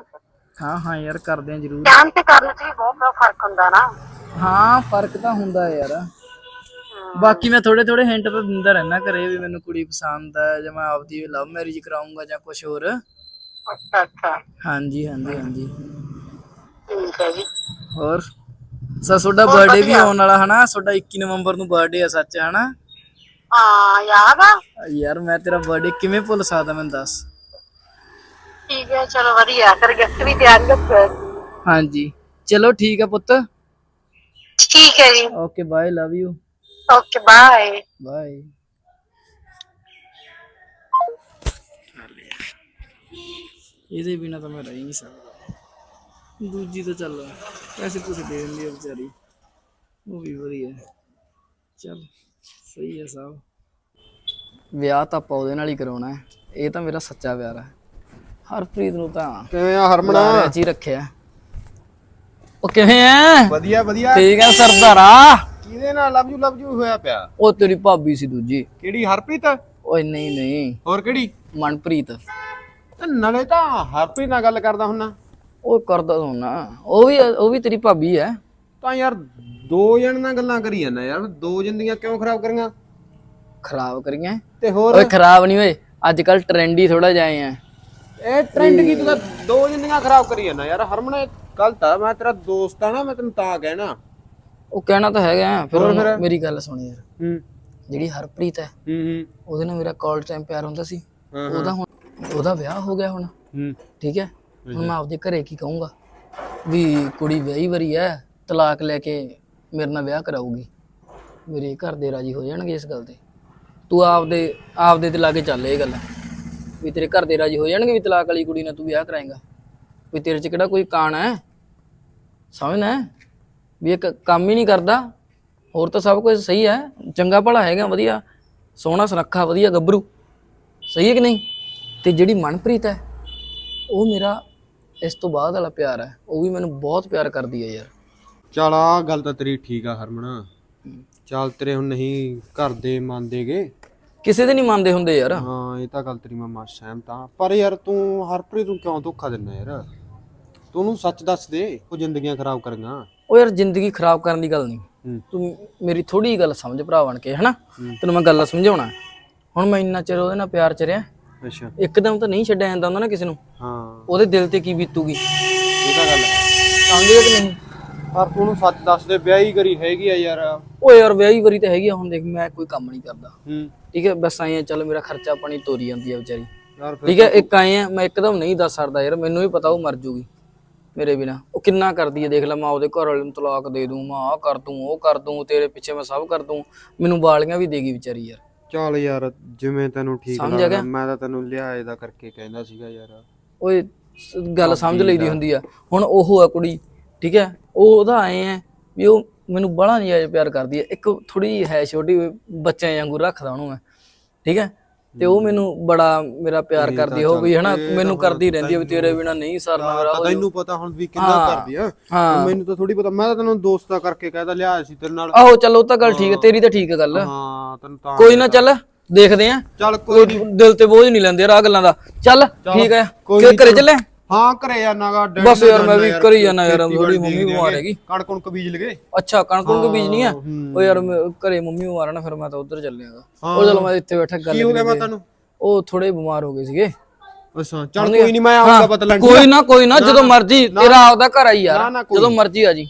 ਹਾਂ ਹਾਂ ਯਾਰ ਕਰਦੇ ਆ ਜ਼ਰੂਰ। ਧਿਆਨ ਤੇ ਕਰਨ ਚ ਵੀ ਬਹੁਤ ਫ਼ਰਕ ਹੁੰਦਾ ਨਾ। ਹਾਂ ਫ਼ਰਕ ਤਾਂ ਹੁੰਦਾ ਯਾਰ। ਬਾਕੀ ਮੈਂ ਥੋੜੇ ਥੋੜੇ ਹਿੰਟ ਤਾਂ ਦਿੰਦਾ ਰਹਿਣਾ ਘਰੇ ਵੀ ਮੈਨੂੰ ਕੁੜੀ ਪਸੰਦ ਹੈ ਜਾਂ ਮੈਂ ਆਪਦੀ ਲਵ ਮੈਰਿਜ ਕਰਾਉਂਗਾ ਜਾਂ ਕੁਝ ਹੋਰ। ਅੱਛਾ ਅੱਛਾ। ਹਾਂਜੀ ਹਾਂਜੀ ਹਾਂਜੀ। ਠੀਕ ਹੈ ਜੀ। ਹੋਰ? ਸਰ ਤੁਹਾਡਾ ਬਰਥਡੇ ਵੀ ਆਉਣ ਵਾਲਾ ਹਨਾ? ਤੁਹਾਡਾ 21 ਨਵੰਬਰ ਨੂੰ ਬਰਥਡੇ ਆ ਸੱਚ ਹਨਾ? ਹਾਂ ਯਾਦ ਆ? ਯਾਰ ਮੈਂ ਤੇਰਾ ਬਰਥਡੇ ਕਿਵੇਂ ਭੁੱਲ ਸਕਦਾ ਮੈਨੂੰ ਦੱਸ? ਠੀਕ ਹੈ ਚਲੋ ਵਧੀਆ ਫਿਰ ਗਿਫਟ ਵੀ ਤਿਆਰ ਰੱਖੋ। ਹਾਂਜੀ। ਚਲੋ ਠੀਕ ਹੈ ਪੁੱਤ। ਠੀਕ ਹੈ ਜੀ। Okay bye love you okay bye bye ਇਹਦੇ ਬਿਨਾ ਤਾਂ ਮੈਂ ਰਹਿ ਨਹੀਂ ਸਕਦਾ। ਦੂਜੀ ਤਾਂ ਚੱਲ ਪੈਸੇ ਪੂਸੇ ਦੇ ਦਿੰਦੀ ਆ ਵਿਚਾਰੀ। ਉਹ ਵੀ ਵਧੀਆ। ਚੱਲ ਸਹੀ ਹੈ ਸਭ ਵਿਆਹ ਤਾਂ ਆਪਾਂ ਉਹਦੇ ਨਾਲ ਹੀ ਕਰਾਉਣਾ ਹੈ। ਇਹ ਤਾਂ ਮੇਰਾ ਸੱਚਾ ਪਿਆਰ ਹੈ। ਹਰਪ੍ਰੀਤ ਨੂੰ ਤਾਂ ਕਿਵੇਂ ਆ ਹਰਮਣਾ 'ਚ ਹੀ ਰੱਖਿਆ। ਉਹ ਕਿਵੇਂ ਆ ਵਧੀਆ ਵਧੀਆ। ਠੀਕ ਹੈ ਸਰਦਾਰਾ ਕਿਹਦੇ ਨਾਲ ਲਵ ਯੂ ਲਵ ਯੂ ਹੋਇਆ ਪਿਆ? ਉਹ ਤੇਰੀ ਭਾਬੀ ਸੀ ਦੂਜੀ। ਕਿਹੜੀ ਹਰਪ੍ਰੀਤ? ਓਏ ਨਹੀਂ ਨਹੀਂ। ਹੋਰ ਕਿਹੜੀ? ਮਨਪ੍ਰੀਤ। ਤੇ ਨਾਲੇ ਤਾਂ ਹਰਪ੍ਰੀਤ ਨਾਲ ਗੱਲ ਕਰਦਾ ਹੁੰਨਾ। ਉਹ ਕਰਦਾ ਹੋਣਾ ਉਹ ਵੀ ਉਹ ਵੀ ਤੇਰੀ ਭਾਬੀ ਹੈ ਤਾਂ ਯਾਰ ਦੋ ਜਣ ਨਾਲ ਗੱਲਾਂ ਕਰੀ ਜਾਂਦਾ ਯਾਰ। ਦੋ ਜ਼ਿੰਦਗੀਆਂ ਕਿਉਂ ਖਰਾਬ ਕਰੀਆਂ? ਖਰਾਬ ਕਰੀਆਂ? ਤੇ ਹੋਰ? ਓਏ ਖਰਾਬ ਨਹੀਂ ਓਏ। ਅੱਜ ਕੱਲ ਟ੍ਰੈਂਡੀ ਥੋੜਾ ਜਾਏ ਆ ਇਹ ਟ੍ਰੈਂਡ ਕੀ ਤੂੰ ਤਾਂ ਦੋ ਜ਼ਿੰਦਗੀਆਂ ਖਰਾਬ ਕਰੀ ਜਾਂਦਾ ਯਾਰ। ਹਰਮਣਾ ਗਲਤ ਆ। ਮੈਂ ਤੇਰਾ ਦੋਸਤ ਆ ਨਾ ਮੈਂ ਤੈਨੂੰ ਤਾਂ ਕਹਿਣਾ। ਉਹ ਕਹਿਣਾ ਤਾਂ ਹੈਗਾ ਫਿਰ? ਮੇਰੀ ਗੱਲ ਸੁਣ ਯਾਰ। ਹੂੰ। ਜਿਹੜੀ ਹਰਪ੍ਰੀਤ ਹੈ ਹੂੰ ਹੂੰ। ਉਹਦੇ ਨਾਲ ਮੇਰਾ ਕਾਲ ਟਾਈਮ ਪਿਆਰ ਹੁੰਦਾ ਸੀ। ਉਹਦਾ ਹੁਣ ਉਹਦਾ ਵਿਆਹ ਹੋ ਗਿਆ ਹੁਣ। ਹੂੰ। ਠੀਕ ਹੈ ਹੁਣ ਮੈਂ ਆਪਦੇ ਘਰੇ ਕੀ ਕਹੂੰਗਾ? ਵੀ ਕੁੜੀ ਵਿਆਹੀ ਵਰੀ ਹੈ ਤਲਾਕ ਲੈ ਕੇ ਮੇਰੇ ਨਾਲ ਵਿਆਹ ਕਰਾਊਗੀ। ਮੇਰੇ ਘਰ ਦੇ ਰਾਜੀ ਹੋ ਜਾਣਗੇ ਇਸ ਗੱਲ ਤੇ। ਤੂੰ ਆਪਦੇ ਆਪਦੇ ਤੇ ਲਾ ਕੇ ਚੱਲ ਇਹ ਗੱਲ। ਵੀ ਤੇਰੇ ਘਰ ਦੇ ਰਾਜੀ ਹੋ ਜਾਣਗੇ ਵੀ ਤਲਾਕ ਵਾਲੀ ਕੁੜੀ ਨਾਲ ਤੂੰ ਵਿਆਹ ਕਰਾਏਗਾ। ਵੀ ਤੇਰੇ 'ਚ ਕਿਹੜਾ ਕੋਈ ਕਾਣ ਹੈ ਸਮਝਣਾ? ਵੀ ਇੱਕ ਕੰਮ ਹੀ ਨਹੀਂ ਕਰਦਾ। ਹੋਰ ਤਾਂ ਸਭ ਕੁਝ ਸਹੀ ਹੈ ਚੰਗਾ ਭਲਾ ਹੈਗਾ ਵਧੀਆ। ਸੋਹਣਾ ਸੁਨੱਖਾ ਵਧੀਆ ਗੱਭਰੂ। ਸਹੀ ਹੈ ਕਿ ਨਹੀਂ? ਤੇ ਜਿਹੜੀ ਮਨਪ੍ਰੀਤ ਹੈ ਉਹ ਮੇਰਾ ਇਸ ਤੋਂ ਬਾਅਦ ਵਾਲਾ ਪਿਆਰ ਹੈ ਉਹ ਵੀ ਮੈਨੂੰ ਬਹੁਤ ਪਿਆਰ ਕਰਦੀ ਹੈ ਯਾਰ। ਚਲ ਆ ਗੱਲ ਤਾਂ ਤੇਰੀ ਠੀਕ ਆ ਹਰਮਣਾ ਚੱਲ ਤੇਰੇ ਹੁਣ ਨਹੀਂ ਘਰ ਦੇ ਮੰਨਦੇਗੇ। ਕਿਸੇ ਦੇ ਨਹੀਂ ਮੰਨਦੇ ਹੁੰਦੇ ਯਾਰ। ਹਾਂ ਇਹ ਤਾਂ ਗੱਲ ਤੇਰੀ ਮੈਂ ਮਾ ਸਹਿਮਤ ਪਰ ਯਾਰ ਤੂੰ ਹਰਪ੍ਰੀਤ ਨੂੰ ਕਿਉਂ ਧੋਖਾ ਦਿੰਦਾ ਯਾਰ? ਤੂੰ ਉਹਨੂੰ ਸੱਚ ਦੱਸ ਦੇ ਉਹ ਜ਼ਿੰਦਗੀਆਂ ਖਰਾਬ ਕਰੀਆਂ ਉਹ ਯਾਰ ਜ਼ਿੰਦਗੀ ਖਰਾਬ ਕਰਨ ਦੀ ਗੱਲ ਨਹੀਂ। ਤੂੰ ਮੇਰੀ ਥੋੜੀ ਗੱਲ ਸਮਝ ਭਰਾ ਬਣ ਕੇ ਹਨਾ? ਤੈਨੂੰ ਮੈਂ ਗੱਲ ਸਮਝਾਉਣਾ। ਹੁਣ ਮੈਂ ਇੰਨਾ ਚਿਰ ਉਹਦੇ ਨਾਲ ਪਿਆਰ ਚ ਰਿਹਾ ਅੱਛਾ। ਇੱਕਦਮ ਤਾਂ ਨਹੀਂ ਛੱਡਿਆ ਜਾਂਦਾ ਹੁੰਦਾ ਨਾ ਕਿਸੇ ਨੂੰ। ਹਾਂ। ਉਹਦੇ ਦਿਲ ਤੇ ਕੀ ਬੀਤੂਗੀ? ਇਹ ਤਾਂ ਗੱਲ ਹੈ। ਸਮਝਦੇ ਕਿ ਨਹੀਂ? ਪਰ ਤੂੰ ਉਹਨੂੰ ਸੱਚ ਦੱਸ ਦੇ ਵਿਆਹੀ ਕਰੀ ਹੈਗੀ ਆ ਯਾਰ। ਉਹ ਯਾਰ ਵਿਆਹੀ ਵਰੀ ਤਾਂ ਹੈਗੀ ਆ ਹੁਣ ਦੇਖ ਮੈਂ ਕੋਈ ਕੰਮ ਨਹੀਂ ਕਰਦਾ। ਹੂੰ। ਠੀਕ ਹੈ ਬਸ ਆਏ ਆ ਚੱਲ ਮੇਰਾ ਖਰਚਾ ਪਾਣੀ ਤੋਰੀ ਜਾਂਦੀ ਆ ਵਿਚਾਰੀ। ਯਾਰ ਫਿਰ ਠੀਕ ਹੈ ਇੱਕ ਆਏ ਆ ਮੈਂ ਇੱਕਦਮ ਨਹੀਂ ਦੱਸ ਸਕਦਾ ਯਾਰ ਮੈਨੂੰ ਵੀ ਪਤਾ ਉਹ ਮਰ ਜੂਗੀ ਮੇਰੇ ਬਿਨਾ। ਉਹ ਕਿੰਨਾ ਕਰਦੀ ਹੈ ਦੇਖ ਲੈ ਮੈਂ ਉਹਦੇ ਘਰ ਵਾਲੇ ਨੂੰ ਤਲਾਕ ਦੇ ਦੂੰ ਮੈਂ ਆਹ ਕਰ ਦੂੰ ਉਹ ਕਰ ਦੂੰ ਤੇਰੇ ਪਿੱਛੇ ਮੈਂ ਸਭ ਕਰ ਦੂੰ ਮੈਨੂੰ ਵਾਲੀਆਂ ਵੀ ਦੇਗੀ ਵਿਚਾਰੀ ਯਾਰ। ਚੱਲ ਯਾਰ ਜਿਵੇਂ ਤੈਨੂੰ ਠੀਕ ਸਮਝ ਲੱਗਦਾ ਗਿਆ? ਮੈਂ ਤਾਂ ਤੈਨੂੰ ਲਿਆ ਇਹਦਾ ਕਰਕੇ ਕਹਿੰਦਾ ਸੀਗਾ ਯਾਰ। ਓਏ ਸ- ਗੱਲ ਸਮਝ ਲਈਦੀ ਹੁੰਦੀ ਆ। ਹੁਣ ਉਹ ਆ ਕੁੜੀ ਠੀਕ ਹੈ? ਉਹ ਉਹਦਾ ਆਏ ਆ ਵੀ ਉਹ ਮੈਨੂੰ ਬੜਾ ਨਹੀਂ ਪਿਆਰ ਕਰਦੀ ਹੈ। ਇੱਕ ਥੋੜੀ ਹੈ ਛੋਟੀ ਬੱਚਿਆਂ ਵਾਂਗੂ ਰੱਖਦਾ ਉਹਨੂੰ ਮੈਂ ਠੀਕ ਹੈ? ਤੇ ਉਹ ਮੈਨੂੰ ਬੜਾ ਮੇਰਾ ਪਿਆਰ ਕਰਦੀ ਉਹ ਵੀ ਹਨਾ ਮੈਨੂੰ ਕਰਦੀ ਰਹਿੰਦੀ ਵੀ ਤੇਰੇ ਬਿਨਾ ਨਹੀਂ ਸਰਨਾ ਮੇਰਾ ਉਹ- ਤੈਨੂੰ ਪਤਾ ਹੁਣ ਵੀ ਕਿੰਨਾ ਹਾਂ, ਕਰਦੀ ਆ। ਹਾਂ। ਮੈਨੂੰ ਤਾਂ ਥੋੜੀ ਪਤਾ ਮੈਂ ਤਾਂ ਤੈਨੂੰ ਦੋਸਤਾ ਕਰਕੇ ਕਹਿਦਾ ਲਿਆ ਸੀ ਤੇਰੇ ਨਾਲ। ਆਹੋ ਚੱਲ ਉਹ ਤਾਂ ਗੱਲ ਠੀਕ ਹੈ। ਤੇਰੀ ਤਾਂ ਠੀਕ ਹੈ ਗੱਲ। ਹਾਂ ਤੈਨੂੰ ਤਾਂ ਕੋਈ ਨਾ ਚੱਲ ਦੇਖਦੇ ਆ। ਚੱਲ ਕੋਈ ਦਿਲ ਤੇ ਬੋਝ ਨਹੀਂ ਲੈਂਦੇ ਯਾਰ ਆਹ ਗੱਲਾਂ ਦਾ। ਚੱਲ ਠੀਕ ਹੈ ਕੋਈ ਕਿ ਨੀ, ਘਰੇ ਚਲੋ। ਹਾਂ ਘਰੇ ਜਾਣਾਗਾ ਬਸ ਯਾਰ ਮੈਂ ਵੀ ਕਰੀ ਜਾਣਾ ਯਾਰ ਥੋੜੀ ਮੰਮੀ ਬਿਮਾਰ ਹੈਗੀ। ਕਣਕ ਕੁਣਕ ਬੀਜ ਲਗੇ ਅੱਛਾ ਕਣਕ ਕੁਣਕ ਬੀਜਣੀ ਆ? ਹੂੰ। ਉਹ ਯਾਰ ਮੈਂ- ਘਰੇ ਮੰਮੀ ਬਿਮਾਰ ਆ ਨਾ ਫਿਰ ਮੈਂ ਤਾਂ ਉਧਰ ਚੱਲਿਆਗਾ ਉਹ ਚਲੋ ਮੈਂ ਇੱਥੇ ਬੈਠਾ ਗੱਲ ਕੀ ਹੋ ਗਿਆ ਕਰੀ ਮਾਤਾ ਨੂੰ? ਉਹ ਥੋੜੇ ਬਿਮਾਰ ਹੋ ਗਏ ਸੀਗੇ। ਅੱਛਾ ਚੱਲ ਕੋਈ ਨਹੀਂ ਮੈਂ ਆਉਂਗਾ ਪਤਾ ਲੱਗ ਕੋਈ ਨਾ ਕੋਈ ਨਾ ਜਦੋਂ ਮਰਜ਼ੀ ਤੇਰਾ ਆਪਦਾ ਘਰ ਆਈ ਨਾ, ਯਾਰ ਜਦੋਂ ਮਰਜ਼ੀ ਆ ਜੀ।